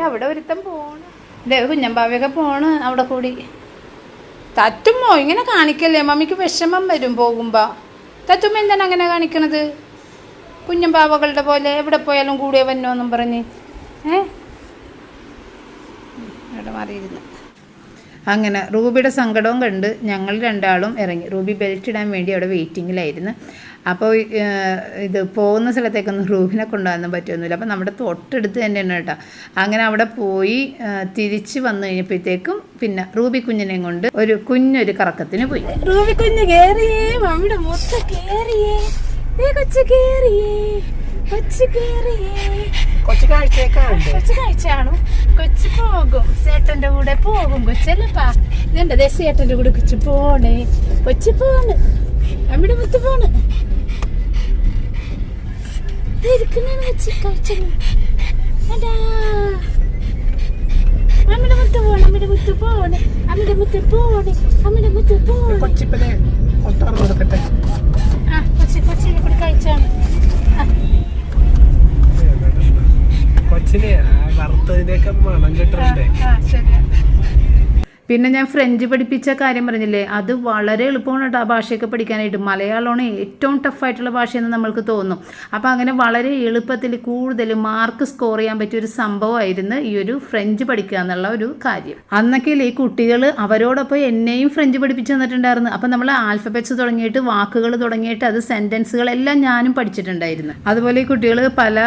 Speaker 1: അവിടെ ഒരുത്തം പോണ്. ദേ കുഞ്ഞമ്പാവയൊക്കെ പോണ് അവിടെ കൂടി. തറ്റുമ്മോ ഇങ്ങനെ കാണിക്കല്ലേ? മമ്മിക്ക് വിഷമം വരും പോകുമ്പോ. തറ്റുമ്മ എന്താണ് അങ്ങനെ കാണിക്കണത്? കുഞ്ഞമ്പാവകളുടെ പോലെ എവിടെ പോയാലും കൂടെ വന്നോന്നും പറഞ്ഞ്. ഏ? ഉം, അവിടെ മാറിയിരുന്നു. അങ്ങനെ റൂബിയുടെ സങ്കടവും കണ്ട് ഞങ്ങൾ രണ്ടാളും ഇറങ്ങി. റൂബി ബെൽറ്റ് ഇടാൻ വേണ്ടി അവിടെ വെയിറ്റിങ്ങിലായിരുന്നു അപ്പോൾ ഇത് പോകുന്ന സ്ഥലത്തേക്കൊന്നും റൂബിനെ കൊണ്ടുപോകാൻ പറ്റുമൊന്നുമില്ല അപ്പോൾ നമ്മുടെ തൊട്ടടുത്ത് തന്നെയാണ് കേട്ടോ. അങ്ങനെ അവിടെ പോയി തിരിച്ച് വന്നു കഴിഞ്ഞപ്പോഴത്തേക്കും പിന്നെ റൂബി കുഞ്ഞിനെയും കൊണ്ട് ഒരു കുഞ്ഞൊരു കറക്കത്തിന് പോയി.
Speaker 2: റൂബി കുഞ്ഞ് കേറിയേ മമ്മിയുടെ മുത്ത കേറിയേ. ഏ കൊച്ചു കേറിയേ കൊച്ചു കേറിയേ.
Speaker 3: കൊച്ചു കാഴ്ചയൊക്കെ
Speaker 2: കൊച്ചു കഴിച്ചാണു കൊച്ചു പോകും ചേട്ടന്റെ കൂടെ പോകും. കൊച്ചല്ലപ്പാ ഇതെന്റെ ദേ ചേട്ടന്റെ കൂടെ കൊച്ചു പോണേ. കൊച്ചു പോണ്. നമ്മുടെ മുത്ത് പോണ്. അമ്മിയുടെ മുത്ത് പോണേ അമ്മയുടെ മുത്ത് പോണേ അമ്മയുടെ മുത്ത് പോണേ അമ്മയുടെ മുത്ത് പോണേ
Speaker 3: കൊച്ചിപ്പനെ കൊട്ടാർന്ന് കൊടുക്കട്ടെ.
Speaker 2: ആ കൊച്ചി കൊച്ചിനെ കൂടി കഴിച്ചാണ്
Speaker 3: കൊച്ചിനെ ആ വറുത്തതിന്റെയൊക്കെ മണം
Speaker 2: കിട്ടണ്ടേ ശരിയാ.
Speaker 1: പിന്നെ ഞാൻ ഫ്രഞ്ച് പഠിപ്പിച്ച കാര്യം പറഞ്ഞില്ലേ? അത് വളരെ എളുപ്പമാണ് കേട്ടോ ആ ഭാഷയൊക്കെ പഠിക്കാനായിട്ട്. മലയാളമാണ് ഏറ്റവും ടഫായിട്ടുള്ള ഭാഷയെന്ന് നമ്മൾക്ക് തോന്നും അപ്പോൾ അങ്ങനെ വളരെ എളുപ്പത്തിൽ കൂടുതൽ മാർക്ക് സ്കോർ ചെയ്യാൻ പറ്റിയ ഒരു സംഭവമായിരുന്നു ഈ ഒരു ഫ്രഞ്ച് പഠിക്കുക എന്നുള്ള ഒരു കാര്യം. അന്നൊക്കെ ഈ കുട്ടികൾ അവരോടൊപ്പം എന്നെയും ഫ്രഞ്ച് പഠിപ്പിച്ചു തന്നിട്ടുണ്ടായിരുന്നു. അപ്പം നമ്മൾ ആൽഫബെറ്റ്സ് തുടങ്ങിയിട്ട് വാക്കുകൾ തുടങ്ങിയിട്ട് അത് സെന്റൻസുകളെല്ലാം ഞാനും പഠിച്ചിട്ടുണ്ടായിരുന്നു. അതുപോലെ ഈ കുട്ടികൾ പല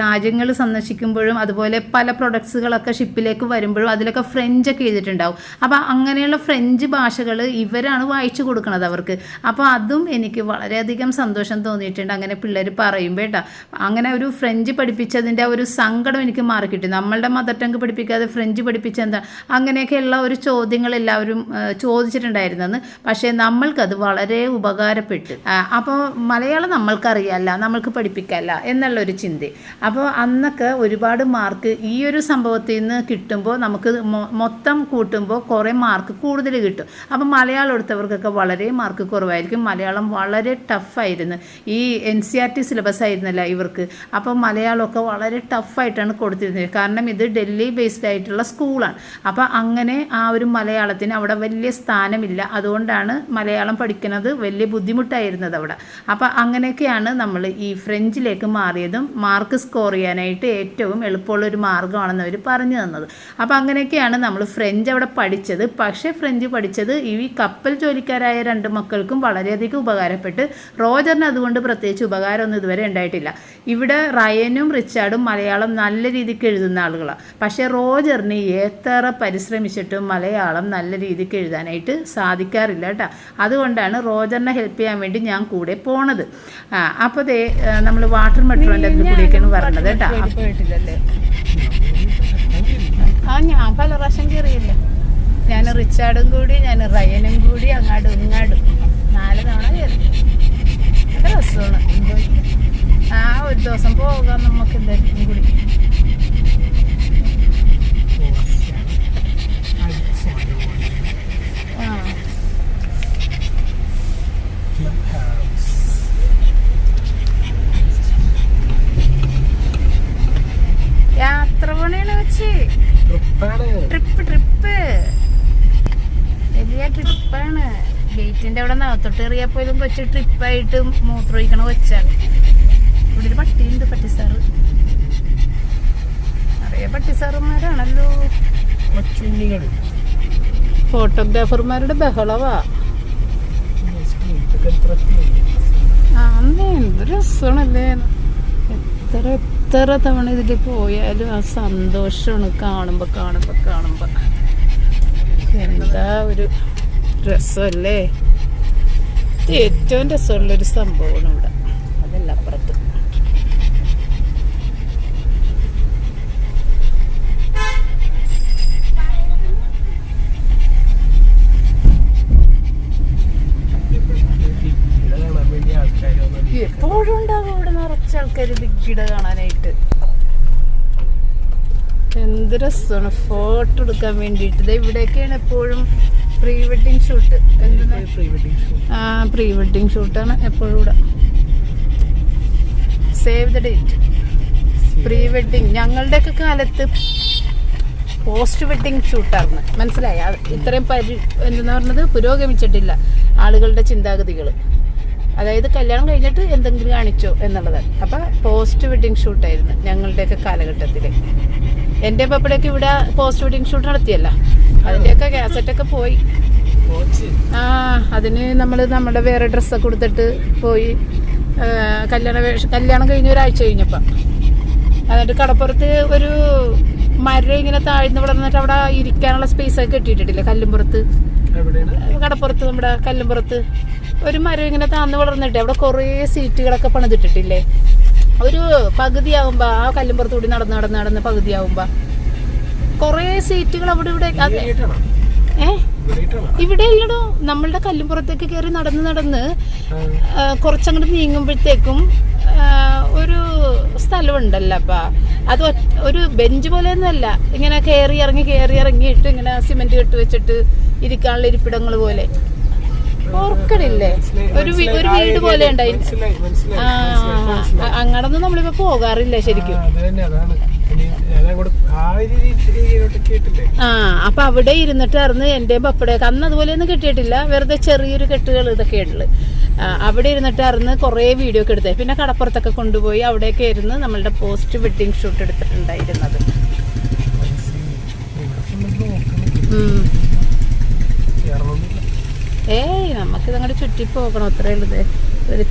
Speaker 1: രാജ്യങ്ങൾ സന്ദർശിക്കുമ്പോഴും അതുപോലെ പല പ്രൊഡക്ട്സുകളൊക്കെ ഷിപ്പിലേക്ക് വരുമ്പോഴും അതിലൊക്കെ ഫ്രഞ്ചൊക്കെ എഴുതിയിട്ടുണ്ടാവും. അപ്പോൾ അങ്ങനെയുള്ള ഫ്രഞ്ച് ഭാഷകൾ ഇവരാണ് വായിച്ചു കൊടുക്കുന്നത് അവർക്ക്. അപ്പോൾ അതും എനിക്ക് വളരെയധികം സന്തോഷം തോന്നിയിട്ടുണ്ട്. അങ്ങനെ പിള്ളേർ പറയും കേട്ടോ. അങ്ങനെ ഒരു ഫ്രഞ്ച് പഠിപ്പിച്ചതിന്റെ ഒരു സങ്കടം എനിക്ക് മാറിക്കിട്ടി. നമ്മളുടെ മദർ ടങ്ക് പഠിപ്പിക്കാതെ ഫ്രഞ്ച് പഠിപ്പിച്ച എന്താ അങ്ങനെയൊക്കെയുള്ള ഒരു ചോദ്യങ്ങൾ എല്ലാവരും ചോദിച്ചിട്ടുണ്ടായിരുന്നെന്ന്. പക്ഷേ നമ്മൾക്കത് വളരെ ഉപകാരപ്പെട്ടു. അപ്പോൾ മലയാളം നമ്മൾക്കറിയാമല്ല നമ്മൾക്ക് പഠിപ്പിക്കല്ല എന്നുള്ളൊരു ചിന്ത. അപ്പോൾ അന്നൊക്കെ ഒരുപാട് മാർക്ക് ഈ ഒരു സംഭവത്തിൽ നിന്ന് കിട്ടുമ്പോൾ നമുക്ക് മൊത്തം കൂട്ടുമ്പോൾ കുറേ മാർക്ക് കൂടുതൽ കിട്ടും. അപ്പം മലയാളം എടുത്തവർക്കൊക്കെ വളരെ മാർക്ക് കുറവായിരിക്കും. മലയാളം വളരെ ടഫായിരുന്നു ഈ N C R T syllabus ആയിരുന്നല്ല ഇവർക്ക്. അപ്പോൾ മലയാളമൊക്കെ വളരെ ടഫായിട്ടാണ് കൊടുത്തിരുന്നത്. കാരണം ഇത് ഡൽഹി ബേസ്ഡ് ആയിട്ടുള്ള സ്കൂളാണ് അപ്പോൾ അങ്ങനെ ആ ഒരു മലയാളത്തിന് അവിടെ വലിയ സ്ഥാനമില്ല. അതുകൊണ്ടാണ് മലയാളം പഠിക്കുന്നത് വലിയ ബുദ്ധിമുട്ടായിരുന്നത് അവിടെ. അപ്പോൾ അങ്ങനെയൊക്കെയാണ് നമ്മൾ ഈ ഫ്രഞ്ചിലേക്ക് മാറിയതും മാർക്ക് സ്കോർ ചെയ്യാനായിട്ട് ഏറ്റവും എളുപ്പമുള്ള ഒരു മാർഗമാണെന്ന് അവർ പറഞ്ഞു തന്നത്. അപ്പോൾ അങ്ങനെയൊക്കെയാണ് നമ്മൾ ഫ്രഞ്ച് അവിടെ പഠിച്ചത്. പക്ഷേ ഫ്രഞ്ച് പഠിച്ചത് ഈ കപ്പൽ ജോലിക്കാരായ രണ്ട് മക്കൾക്കും വളരെയധികം ഉപകാരപ്പെട്ട് റോജറിന് അതുകൊണ്ട് പ്രത്യേകിച്ച് ഉപകാരമൊന്നും ഇതുവരെ ഉണ്ടായിട്ടില്ല. ഇവിടെ റയനും റിച്ചാർഡും മലയാളം നല്ല രീതിക്ക് എഴുതുന്ന ആളുകളാണ് പക്ഷേ റോജറിന് എത്ര പരിശ്രമിച്ചിട്ടും മലയാളം നല്ല രീതിക്ക് എഴുതാനായിട്ട് സാധിക്കാറില്ല കേട്ടോ. അതുകൊണ്ടാണ് റോജറിനെ ഹെൽപ്പ് ചെയ്യാൻ വേണ്ടി ഞാൻ കൂടെ പോണത്. ആ അപ്പോൾ ദേ നമ്മൾ വാട്ടർ മെട്രോന്റെ അതിൽ കൂടിയൊക്കെയാണ് പറഞ്ഞത് കേട്ടോ.
Speaker 2: ആ ഞാൻ പല പ്രാവശ്യം കയറിയില്ല ഞാൻ റിച്ചാർഡും കൂടി ഞാൻ റയനും കൂടി അങ്ങാടും ഇങ്ങാടും. നാല് തവണ കയറി. നല്ല രസമാണ്. ആ ഒരു ദിവസം പോകാം നമുക്ക് എന്തായിരിക്കും കൂടി. യാത്ര പണിയാണ് വെച്ച് ട്രിപ്പ് ട്രിപ്പ്. വലിയ ട്രിപ്പാണ്. ഗേറ്റിന്റെ അവിടെ നകത്തോട്ട് എറിയാൽ പോലും കൊച്ചു ട്രിപ്പായിട്ട് മൂത്രമൊഴിക്കണ കൊച്ചാണ് ഇവിടെ ഒരു പട്ടിയുണ്ട് പട്ടിസാറ് നിറയെ പട്ടിസാറുമാരാണല്ലോ ഫോട്ടോഗ്രാഫർമാരുടെ ബഹളവാ. അന്ന് എന്ത് രസമാണല്ലേ. എത്ര എത്ര തവണ ഇതിൽ പോയാലും ആ സന്തോഷമാണ് കാണുമ്പോൾ കാണുമ്പോൾ കാണുമ്പോൾ എന്താ ഒരു രസമല്ലേ ഇത് ഏറ്റവും രസമുള്ളൊരു സംഭവമാണ് ഇവിടെ. അതല്ല അപ്പുറത്ത്. എപ്പോഴും ഉണ്ടാകും ഇവിടെ നിറച്ച ആൾക്കാർ ദിഗ്ഗിട കാണാനായിട്ട്. എന്ത് രസമാണ് ഫോട്ടോ എടുക്കാൻ വേണ്ടിയിട്ട്. ദേ ഇവിടെയൊക്കെയാണ് എപ്പോഴും പ്രീ വെഡിങ് ഷൂട്ട്
Speaker 3: എന്താണ്
Speaker 2: ആ പ്രീ വെഡിങ് ഷൂട്ടാണ് എപ്പോഴും ഇവിടെ. Save the date pre wedding ഞങ്ങളുടെയൊക്കെ കാലത്ത് പോസ്റ്റ് വെഡിങ് ഷൂട്ടായിരുന്നു മനസ്സിലായി? ഇത്രയും പരി എന്താ പറഞ്ഞത്? പുരോഗമിച്ചിട്ടില്ല ആളുകളുടെ ചിന്താഗതികൾ അതായത് കല്യാണം കഴിഞ്ഞിട്ട് എന്തെങ്കിലും കാണിച്ചോ എന്നുള്ളതാണ് അപ്പം പോസ്റ്റ് വെഡിങ് ഷൂട്ടായിരുന്നു ഞങ്ങളുടെയൊക്കെ കാലഘട്ടത്തിൽ എന്റെ പപ്പടൊക്കെ ഇവിടെ പോസ്റ്റ് വെഡിങ് ഷൂട്ട് നടത്തിയല്ല. അതിന്റെയൊക്കെ കാസറ്റൊക്കെ പോയി. ആ അതിന് നമ്മൾ നമ്മുടെ വേറെ ഡ്രസ്സൊക്കെ കൊടുത്തിട്ട് പോയി. കല്യാണ വേഷം കല്യാണം കഴിഞ്ഞ ഒരാഴ്ച കഴിഞ്ഞപ്പം. എന്നിട്ട് കടപ്പുറത്ത് ഒരു മരം ഇങ്ങനെ താഴ്ന്നു വളർന്നിട്ട് അവിടെ ഇരിക്കാനുള്ള സ്പേസ് ഒക്കെ കിട്ടിയിട്ടില്ല കല്ലുംപുറത്ത്. കടപ്പുറത്ത് നമ്മുടെ കല്ലുംപുറത്ത്. ഒരു മരം ഇങ്ങനെ താന്ന് വളർന്നിട്ട് അവിടെ കുറേ സീറ്റുകളൊക്കെ പണിതിട്ടിട്ടില്ലേ? ഒരു പകുതിയാവുമ്പോൾ ആ കല്ലുംപുറത്ത് കൂടി നടന്ന് നടന്ന് നടന്ന് പകുതിയാവുമ്പോൾ കൊറേ സീറ്റുകൾ അവിടെ ഇവിടെ
Speaker 3: ഏ?
Speaker 2: ഇവിടെ അല്ലടോ നമ്മളുടെ കല്ലുംപുറത്തേക്ക് കയറി നടന്ന് നടന്ന് കുറച്ചങ്ങോട്ട് നീങ്ങുമ്പോഴത്തേക്കും ഒരു സ്ഥലമുണ്ടല്ലോ അപ്പ. അത് ഒരു ബെഞ്ച് പോലെ ഒന്നല്ല ഇങ്ങനെ കയറി ഇറങ്ങി കയറി ഇറങ്ങിയിട്ട് ഇങ്ങനെ സിമെന്റ് കെട്ടി വെച്ചിട്ട് ഇരിക്കാനുള്ള ഇരിപ്പിടങ്ങൾ പോലെ. ഓർക്കണില്ലേ? ഒരു ഒരു വീട് പോലെ ഉണ്ടായി
Speaker 3: മനസ്സിലായി ഒന്നും
Speaker 2: ആ. നമ്മളിപ്പോ പോകാറില്ല ശരിക്കും.
Speaker 3: ആ,
Speaker 2: അപ്പൊ അവിടെ ഇരുന്നിട്ടായിരുന്നു എന്റെ പപ്പടയൊക്കെ അന്ന് അതുപോലെ ഒന്നും കിട്ടിയിട്ടില്ല. വെറുതെ ചെറിയൊരു കെട്ടുകൾ ഇതൊക്കെ ഉള്ളു. അവിടെ ഇരുന്നിട്ടായിരുന്നു കുറേ വീഡിയോ ഒക്കെ എടുത്തത് പിന്നെ കടപ്പുറത്തൊക്കെ കൊണ്ടുപോയി അവിടെയൊക്കെ ആയിരുന്നു നമ്മളുടെ പോസ്റ്റ് വെഡിങ് ഷൂട്ട് എടുത്തിട്ടുണ്ടായിരുന്നത്. ഉം. ഏയ് നമുക്ക് ഇതങ്ങോട്ട് ചുറ്റി പോകണം. അത്രേ ഉള്ളത്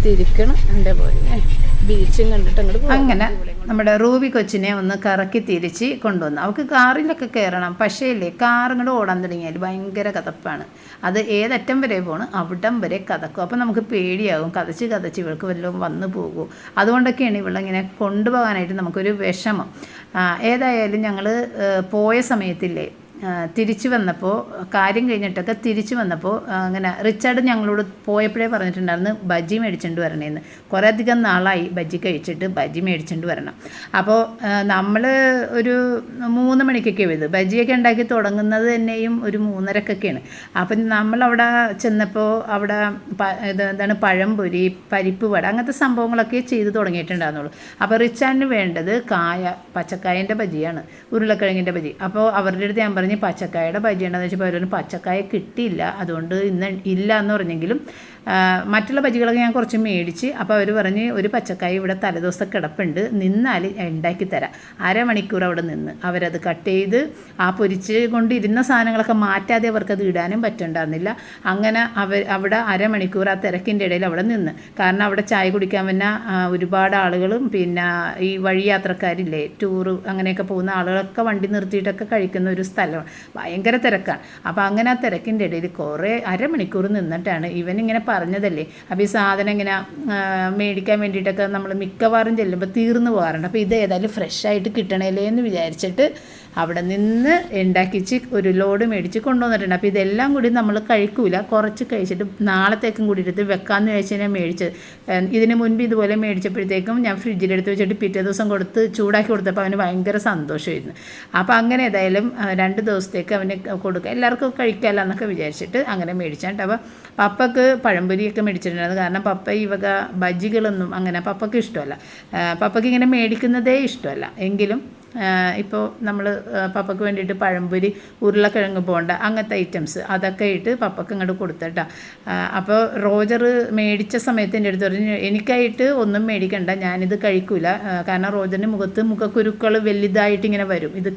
Speaker 2: തിരിക്കണം. എന്റെ പോലെ ബീച്ചും കണ്ടിട്ട് അങ്ങോട്ട്.
Speaker 1: അങ്ങനെ നമ്മുടെ റൂബി കൊച്ചിനെ ഒന്ന് കറക്കി തിരിച്ച് കൊണ്ടുവന്നു. അവൾക്ക് കാറിലൊക്കെ കയറണം പക്ഷേ ഇല്ലേ കാറിങ്ങോട് ഓടാൻ തുടങ്ങിയാൽ ഭയങ്കര കഥപ്പാണ് അത് ഏതറ്റം വരെ പോകണം അവിടം വരെ കഥക്കും അപ്പം നമുക്ക് പേടിയാകും. കഥച്ച് കഥച്ച് ഇവൾക്ക് വല്ലതും വന്നു പോകും. അതുകൊണ്ടൊക്കെയാണ് ഇവളിങ്ങനെ കൊണ്ടുപോകാനായിട്ട് നമുക്കൊരു വിഷമം. ഏതായാലും ഞങ്ങൾ പോയ സമയത്തില്ലേ തിരിച്ചു വന്നപ്പോൾ കാര്യം കഴിഞ്ഞിട്ടൊക്കെ തിരിച്ചു വന്നപ്പോൾ അങ്ങനെ റിച്ചാർഡ് ഞങ്ങളോട് പോയപ്പോഴേ പറഞ്ഞിട്ടുണ്ടായിരുന്നു ബജ്ജി മേടിച്ചുകൊണ്ട് വരണേന്ന്. കുറേ അധികം നാളായി ബജ്ജി കഴിച്ചിട്ട് ബജ്ജി മേടിച്ചുകൊണ്ട് വരണം. അപ്പോൾ നമ്മൾ ഒരു മൂന്ന് മണിക്കൊക്കെ വരുന്നത്. ബജ്ജിയൊക്കെ ഉണ്ടാക്കി തുടങ്ങുന്നത് തന്നെയും ഒരു മൂന്നരക്കൊക്കെയാണ്. അപ്പം നമ്മളവിടെ ചെന്നപ്പോൾ അവിടെ ഇത് എന്താണ് പഴംപൊരി പരിപ്പ് വട അങ്ങനത്തെ സംഭവങ്ങളൊക്കെ ചെയ്ത് തുടങ്ങിയിട്ടുണ്ടായിരുന്നുള്ളൂ. അപ്പോൾ റിച്ചാർഡിന് വേണ്ടത് കായ പച്ചക്കായന്റെ ബജിയാണ് ഉരുളക്കിഴങ്ങിന്റെ ബജി അപ്പോൾ അവരുടെ അടുത്ത് ഞാൻ പച്ചക്കായയുടെ ബജി ഉണ്ടെന്ന് വെച്ചപ്പോൾ പറഞ്ഞു പച്ചക്കായ കിട്ടിയില്ല. അതുകൊണ്ട് ഇന്ന് ഇല്ല എന്ന് പറഞ്ഞെങ്കിലും മറ്റുള്ള ബജികളൊക്കെ ഞാൻ കുറച്ച് മേടിച്ച് അപ്പോൾ അവർ പറഞ്ഞ് ഒരു പച്ചക്കായ ഇവിടെ തലേദിവസം കിടപ്പുണ്ട്. നിന്നാൽ ഉണ്ടാക്കി തരാം. അരമണിക്കൂർ അവിടെ നിന്ന്. അവരത് കട്ട് ചെയ്ത് ആ പൊരിച്ച് കൊണ്ടിരുന്ന സാധനങ്ങളൊക്കെ മാറ്റാതെ അവർക്കത് ഇടാനും പറ്റുണ്ടായിരുന്നില്ല. അങ്ങനെ അവർ അവിടെ അരമണിക്കൂർ ആ തിരക്കിന്റെ ഇടയിൽ അവിടെ നിന്ന്. കാരണം അവിടെ ചായ കുടിക്കാൻ വന്ന ഒരുപാട് ആളുകളും പിന്നെ ഈ വഴി യാത്രക്കാരില്ലേ ടൂറ് അങ്ങനെയൊക്കെ പോകുന്ന ആളുകളൊക്കെ വണ്ടി നിർത്തിയിട്ടൊക്കെ കഴിക്കുന്ന ഒരു സ്ഥലമാണ് ഭയങ്കര തിരക്കാണ് അപ്പോൾ അങ്ങനെ ആ തിരക്കിന്റെ ഇടയിൽ കുറേ അരമണിക്കൂർ നിന്നിട്ടാണ് ഇവൻ ഇങ്ങനെ പറഞ്ഞതല്ലേ. അപ്പോൾ ഈ സാധനം ഇങ്ങനെ മേടിക്കാൻ വേണ്ടിയിട്ടൊക്കെ നമ്മൾ മിക്കവാറും ചെല്ലുമ്പോൾ തീർന്നു പോകാറുണ്ട്. അപ്പോൾ ഇത് ഏതായാലും ഫ്രഷ് ആയിട്ട് കിട്ടണേലേ എന്ന് വിചാരിച്ചിട്ട് അവിടെ നിന്ന് ഉണ്ടാക്കിച്ച് ഒരു ലോഡ് മേടിച്ച് കൊണ്ടുവന്നിട്ടുണ്ട്. അപ്പോൾ ഇതെല്ലാം കൂടി നമ്മൾ കഴിക്കൂല. കുറച്ച് കഴിച്ചിട്ട് നാളത്തേക്കും കൂടി എടുത്ത് വെക്കാമെന്ന് വിചാരിച്ച് ഞാൻ മേടിച്ചത് ഇതിന് മുൻപ് ഇതുപോലെ മേടിച്ചപ്പോഴത്തേക്കും ഞാൻ ഫ്രിഡ്ജിലെടുത്ത് വെച്ചിട്ട് പിറ്റേ ദിവസം കൊടുത്ത് ചൂടാക്കി കൊടുത്തപ്പോൾ അവന് ഭയങ്കര സന്തോഷമായിരുന്നു. അപ്പോൾ അങ്ങനെ ഏതായാലും രണ്ട് ദിവസത്തേക്ക് അവന് കൊടുക്കുക എല്ലാവർക്കും കഴിക്കാമല്ലോ എന്നൊക്കെ വിചാരിച്ചിട്ട് അങ്ങനെ മേടിച്ചാണ്ട് അപ്പോൾ പപ്പക്ക് പഴംപൊരിയൊക്കെ മേടിച്ചിട്ടുണ്ടായിരുന്നു. കാരണം പപ്പ ഈ വക ബജികളൊന്നും അങ്ങനെ പപ്പക്ക് ഇഷ്ടമല്ല. പപ്പയ്ക്ക് ഇങ്ങനെ മേടിക്കുന്നതേ ഇഷ്ടമല്ല. എങ്കിലും ഇപ്പോൾ നമ്മൾ പപ്പക്ക് വേണ്ടിയിട്ട് പഴംപൊരി ഉരുളക്കിഴങ്ങ് പോകണ്ട അങ്ങനത്തെ ഐറ്റംസ് അതൊക്കെ ഇട്ട് പപ്പക്ക് ഇങ്ങോട്ട് കൊടുത്തട്ടാ. അപ്പോൾ റോജർ മേടിച്ച സമയത്ത് എന്റെ അടുത്ത് പറഞ്ഞു എനിക്കായിട്ട് ഒന്നും മേടിക്കണ്ട ഞാനിത് കഴിക്കൂല. കാരണം റോജറിന്റെ മുഖത്ത് മുഖക്കുരുക്കൾ വലുതായിട്ട് ഇങ്ങനെ വരും. ഇത്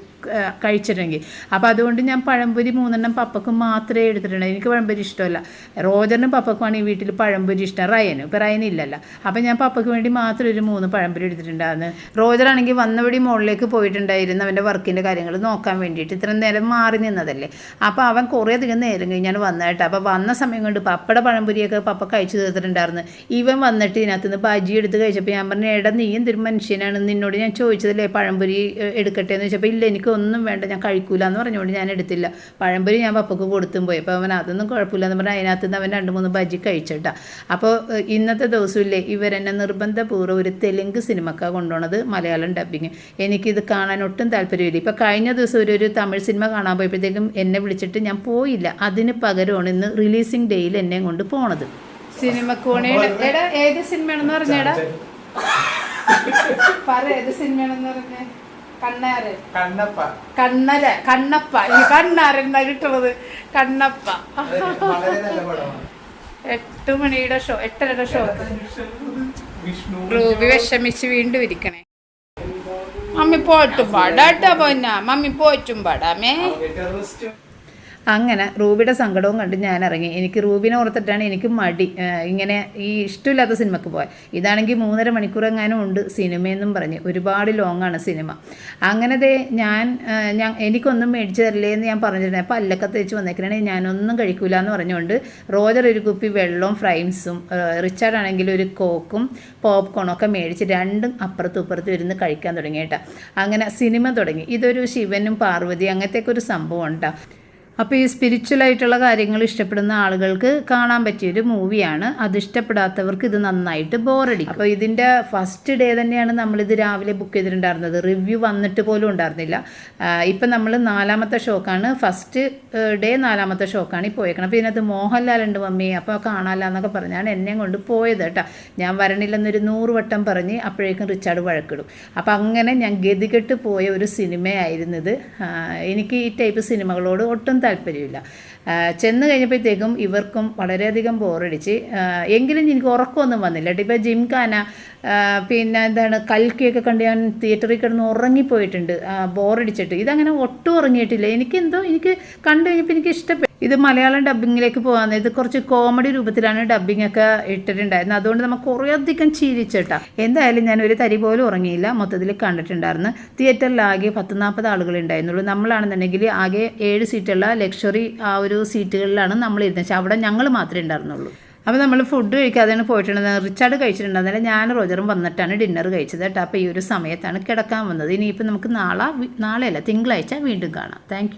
Speaker 1: കഴിച്ചിട്ടുണ്ടെങ്കിൽ അപ്പോൾ അതുകൊണ്ട് ഞാൻ പഴംപൊരി മൂന്നെണ്ണം പപ്പക്ക് മാത്രമേ എടുത്തിട്ടുള്ളൂ. എനിക്ക് പഴംപൊരി ഇഷ്ടമല്ല. റോജറിനും പപ്പക്കുമാണ് ഈ വീട്ടിൽ പഴംപൊരി ഇഷ്ടം. റയനും. ഇപ്പോൾ റയൻ ഇല്ലല്ലോ. അപ്പോൾ ഞാൻ പപ്പക്ക് വേണ്ടി മാത്രം ഒരു മൂന്ന് പഴംപൊരി എടുത്തിട്ടുണ്ടായിരുന്നു റോജറാണെങ്കിൽ വന്നവടി മുകളിലേക്ക് പോയിട്ടുണ്ടായിരുന്നു അവന്റെ വർക്കിന്റെ കാര്യങ്ങൾ നോക്കാൻ വേണ്ടിയിട്ട്. ഇത്രയും നേരം മാറി നിന്നതല്ലേ? അപ്പോൾ അവൻ കുറേ അധികം നേരം കഴിഞ്ഞാണ് വന്നതായിട്ട് അപ്പോൾ വന്ന സമയം കൊണ്ട് പപ്പയുടെ പഴംപൊരിയൊക്കെ പപ്പ കഴിച്ചു തീർത്തിട്ടുണ്ടായിരുന്നു. ഇവൻ വന്നിട്ട് ഇതിനകത്ത് നിന്ന് ബജി എടുത്ത് കഴിച്ചപ്പോൾ ഞാൻ പറഞ്ഞു എടാ നീ എന്തൊരു മനുഷ്യനാണ്? നിന്നോട് ഞാൻ ചോദിച്ചതല്ലേ പഴംപൊരി എടുക്കട്ടെ എന്ന് വെച്ചപ്പോൾ ഇല്ല എനിക്കൊന്നും വേണ്ട ഞാൻ കഴിക്കൂല എന്ന് പറഞ്ഞുകൊണ്ട് ഞാൻ എടുത്തില്ല. പഴംപൊരി ഞാൻ പപ്പക്ക് കൊടുത്തും പോയി. അപ്പോൾ അവൻ അതൊന്നും കുഴപ്പമില്ല എന്ന് പറഞ്ഞാൽ അതിനകത്ത് നിന്ന് അവൻ രണ്ട് മൂന്ന് ബജി കഴിച്ചിട്ടാ അപ്പോൾ ഇന്നത്തെ ദിവസമില്ലേ ഇവരെന്നെ നിർബന്ധപൂർവം ഒരു തെലുങ്ക് സിനിമക്കാണ് കൊണ്ടുപോണത് മലയാളം ഡബ്ബിങ്. എനിക്കിത് കാണാൻ ഒട്ടും താല്പര്യമില്ല. ഇപ്പോൾ കഴിഞ്ഞ ദിവസം ഒരു ഒരു തമിഴ് സിനിമ കാണാൻ പോയപ്പോഴത്തേക്കും എന്നെ വിളിച്ചിട്ട് ഞാൻ പോയില്ല. അതിന് പകരമാണ് ഇന്ന് റിലീസിങ് ഡേയിൽ എന്നെ കൊണ്ട് പോണത്. സിനിമ കോണിയുടെ ഏത് സിനിമയാണെന്ന് പറഞ്ഞേടാ പറ ഏത് സിനിമയാണെന്ന് പറഞ്ഞേ? കണ്ണാരൻ
Speaker 3: കണ്ണപ്പ.
Speaker 1: കണ്ണര കണ്ണപ്പ. കണ്ണാരൻ കിട്ടുന്നത് കണ്ണപ്പ എട്ട് മണിയുടെ ഷോ എട്ടരയുടെ ഷോ
Speaker 3: വിഷ്ണു
Speaker 1: റൂബി വിഷമിച്ച് വീണ്ടും ഇരിക്കണേ. മമ്മി പോറ്റും പാടാട്ടോ പൊന്ന. മമ്മി പോറ്റും പാടാമേ. അങ്ങനെ റൂബിയുടെ സങ്കടവും കണ്ട് ഞാൻ ഇറങ്ങി. എനിക്ക് റൂബിനെ ഓർത്തിട്ടാണ് എനിക്ക് മടി. ഇങ്ങനെ ഈ ഇഷ്ടമില്ലാത്ത സിനിമക്ക് പോയത് ഇതാണെങ്കിൽ മൂന്നര മണിക്കൂർ എങ്ങാനും ഉണ്ട് സിനിമയെന്നും പറഞ്ഞ്. ഒരുപാട് ലോങ് ആണ് സിനിമ. അങ്ങനത്തെ ഞാൻ ഞാൻ എനിക്കൊന്നും മേടിച്ചു തരില്ലേ എന്ന് ഞാൻ പറഞ്ഞിട്ടുണ്ട് അപ്പോൾ അല്ലക്കത്ത് തേച്ച് വന്നേക്കണേ ഞാനൊന്നും കഴിക്കൂല എന്ന് പറഞ്ഞുകൊണ്ട് റോജർ ഒരു കുപ്പി വെള്ളവും ഫ്രൈംസും റിച്ചാർഡ് ആണെങ്കിൽ ഒരു കോക്കും പോപ്കോണും ഒക്കെ മേടിച്ച് രണ്ടും അപ്പുറത്തും ഇപ്പുറത്തും ഇരുന്ന് കഴിക്കാൻ തുടങ്ങി കേട്ടോ. അങ്ങനെ സിനിമ തുടങ്ങി. ഇതൊരു ശിവനും പാർവതി അങ്ങനത്തെയൊക്കെ ഒരു സംഭവം ഉണ്ടോ? അപ്പോൾ ഈ സ്പിരിച്വലായിട്ടുള്ള കാര്യങ്ങൾ ഇഷ്ടപ്പെടുന്ന ആളുകൾക്ക് കാണാൻ പറ്റിയൊരു മൂവിയാണ്. അത് ഇഷ്ടപ്പെടാത്തവർക്ക് ഇത് നന്നായിട്ട് ബോറടി അപ്പോൾ ഇതിന്റെ ഫസ്റ്റ് ഡേ തന്നെയാണ് നമ്മളിത് രാവിലെ ബുക്ക് ചെയ്തിട്ടുണ്ടായിരുന്നത്. റിവ്യൂ വന്നിട്ട് പോലും ഉണ്ടായിരുന്നില്ല. ഇപ്പം നമ്മൾ നാലാമത്തെ ഷോക്കാണ്. ഫസ്റ്റ് ഡേ നാലാമത്തെ ഷോക്കാണ് ഈ പോയേക്കണം അപ്പോൾ ഇതിനകത്ത് മോഹൻലാൽ ഉണ്ട് മമ്മി അപ്പോൾ കാണാമല്ല എന്നൊക്കെ പറഞ്ഞാണ് എന്നെ കൊണ്ട് പോയത് കേട്ടോ. ഞാൻ വരണില്ലെന്നൊരു നൂറ് വട്ടം പറഞ്ഞ് അപ്പോഴേക്കും റിച്ചാർഡ് വഴക്കിടും. അപ്പോൾ അങ്ങനെ ഞാൻ ഗതികെട്ട് പോയ ഒരു സിനിമയായിരുന്നത്. എനിക്ക് ഈ ടൈപ്പ് സിനിമകളോട് ഒട്ടും താല്പര്യമില്ല. ചെന്ന് കഴിഞ്ഞപ്പോഴത്തേക്കും ഇവർക്കും വളരെയധികം ബോറടിച്ച്. എങ്കിലും എനിക്ക് ഉറക്കമൊന്നും വന്നില്ല. ഇപ്പോൾ ജിംഖാന പിന്നെ എന്താണ് കൽക്കിയൊക്കെ കണ്ട് ഞാൻ തിയേറ്ററിൽ കിടന്ന് ഉറങ്ങിപ്പോയിട്ടുണ്ട്. ബോറടിച്ചിട്ട്. ഇതങ്ങനെ ഒട്ടും ഉറങ്ങിയിട്ടില്ല. എനിക്കെന്തോ എനിക്ക് കണ്ടു കഴിഞ്ഞപ്പോൾ എനിക്ക് ഇഷ്ടപ്പെട്ടു ഇത് മലയാളം ഡബ്ബിങ്ങിലേക്ക് പോകാൻ ഇത് കുറച്ച് കോമഡി രൂപത്തിലാണ് ഡബ്ബിംഗ് ഒക്കെ ഇട്ടിട്ടുണ്ടായിരുന്നത്. അതുകൊണ്ട് നമുക്ക് കുറേയധികം ചിരിച്ചിട്ടാ. എന്തായാലും ഞാൻ ഒരു തരി പോലും ഉറങ്ങിയില്ല. മൊത്തത്തിൽ കണ്ടിട്ടുണ്ടായിരുന്നു. തിയേറ്ററിൽ ആകെ പത്ത് നാൽപ്പത് ആളുകൾ ഉണ്ടായിരുന്നുള്ളൂ. നമ്മളാണെന്നുണ്ടെങ്കിൽ ആകെ ഏഴ് സീറ്റുള്ള ലക്ഷറി ആ ഒരു സീറ്റുകളിലാണ് നമ്മൾ ഇരുന്നത്. പക്ഷേ അവിടെ ഞങ്ങൾ മാത്രമേ ഉണ്ടായിരുന്നുള്ളൂ. അപ്പോൾ നമ്മൾ ഫുഡ് കഴിക്കാതെയാണ് പോയിട്ടുണ്ടായിരുന്നത്. റിച്ചാർഡ് കഴിച്ചിട്ടുണ്ടായിരുന്നില്ല. ഞാൻ റോജറും വന്നിട്ടാണ് ഡിന്നർ കഴിച്ചത് കേട്ടോ. അപ്പോൾ ഈ ഒരു സമയത്താണ് കിടക്കാൻ വന്നത്. ഇനിയിപ്പോൾ നമുക്ക് നാളെ നാളെയല്ല തിങ്കളാഴ്ച വീണ്ടും കാണാം. താങ്ക്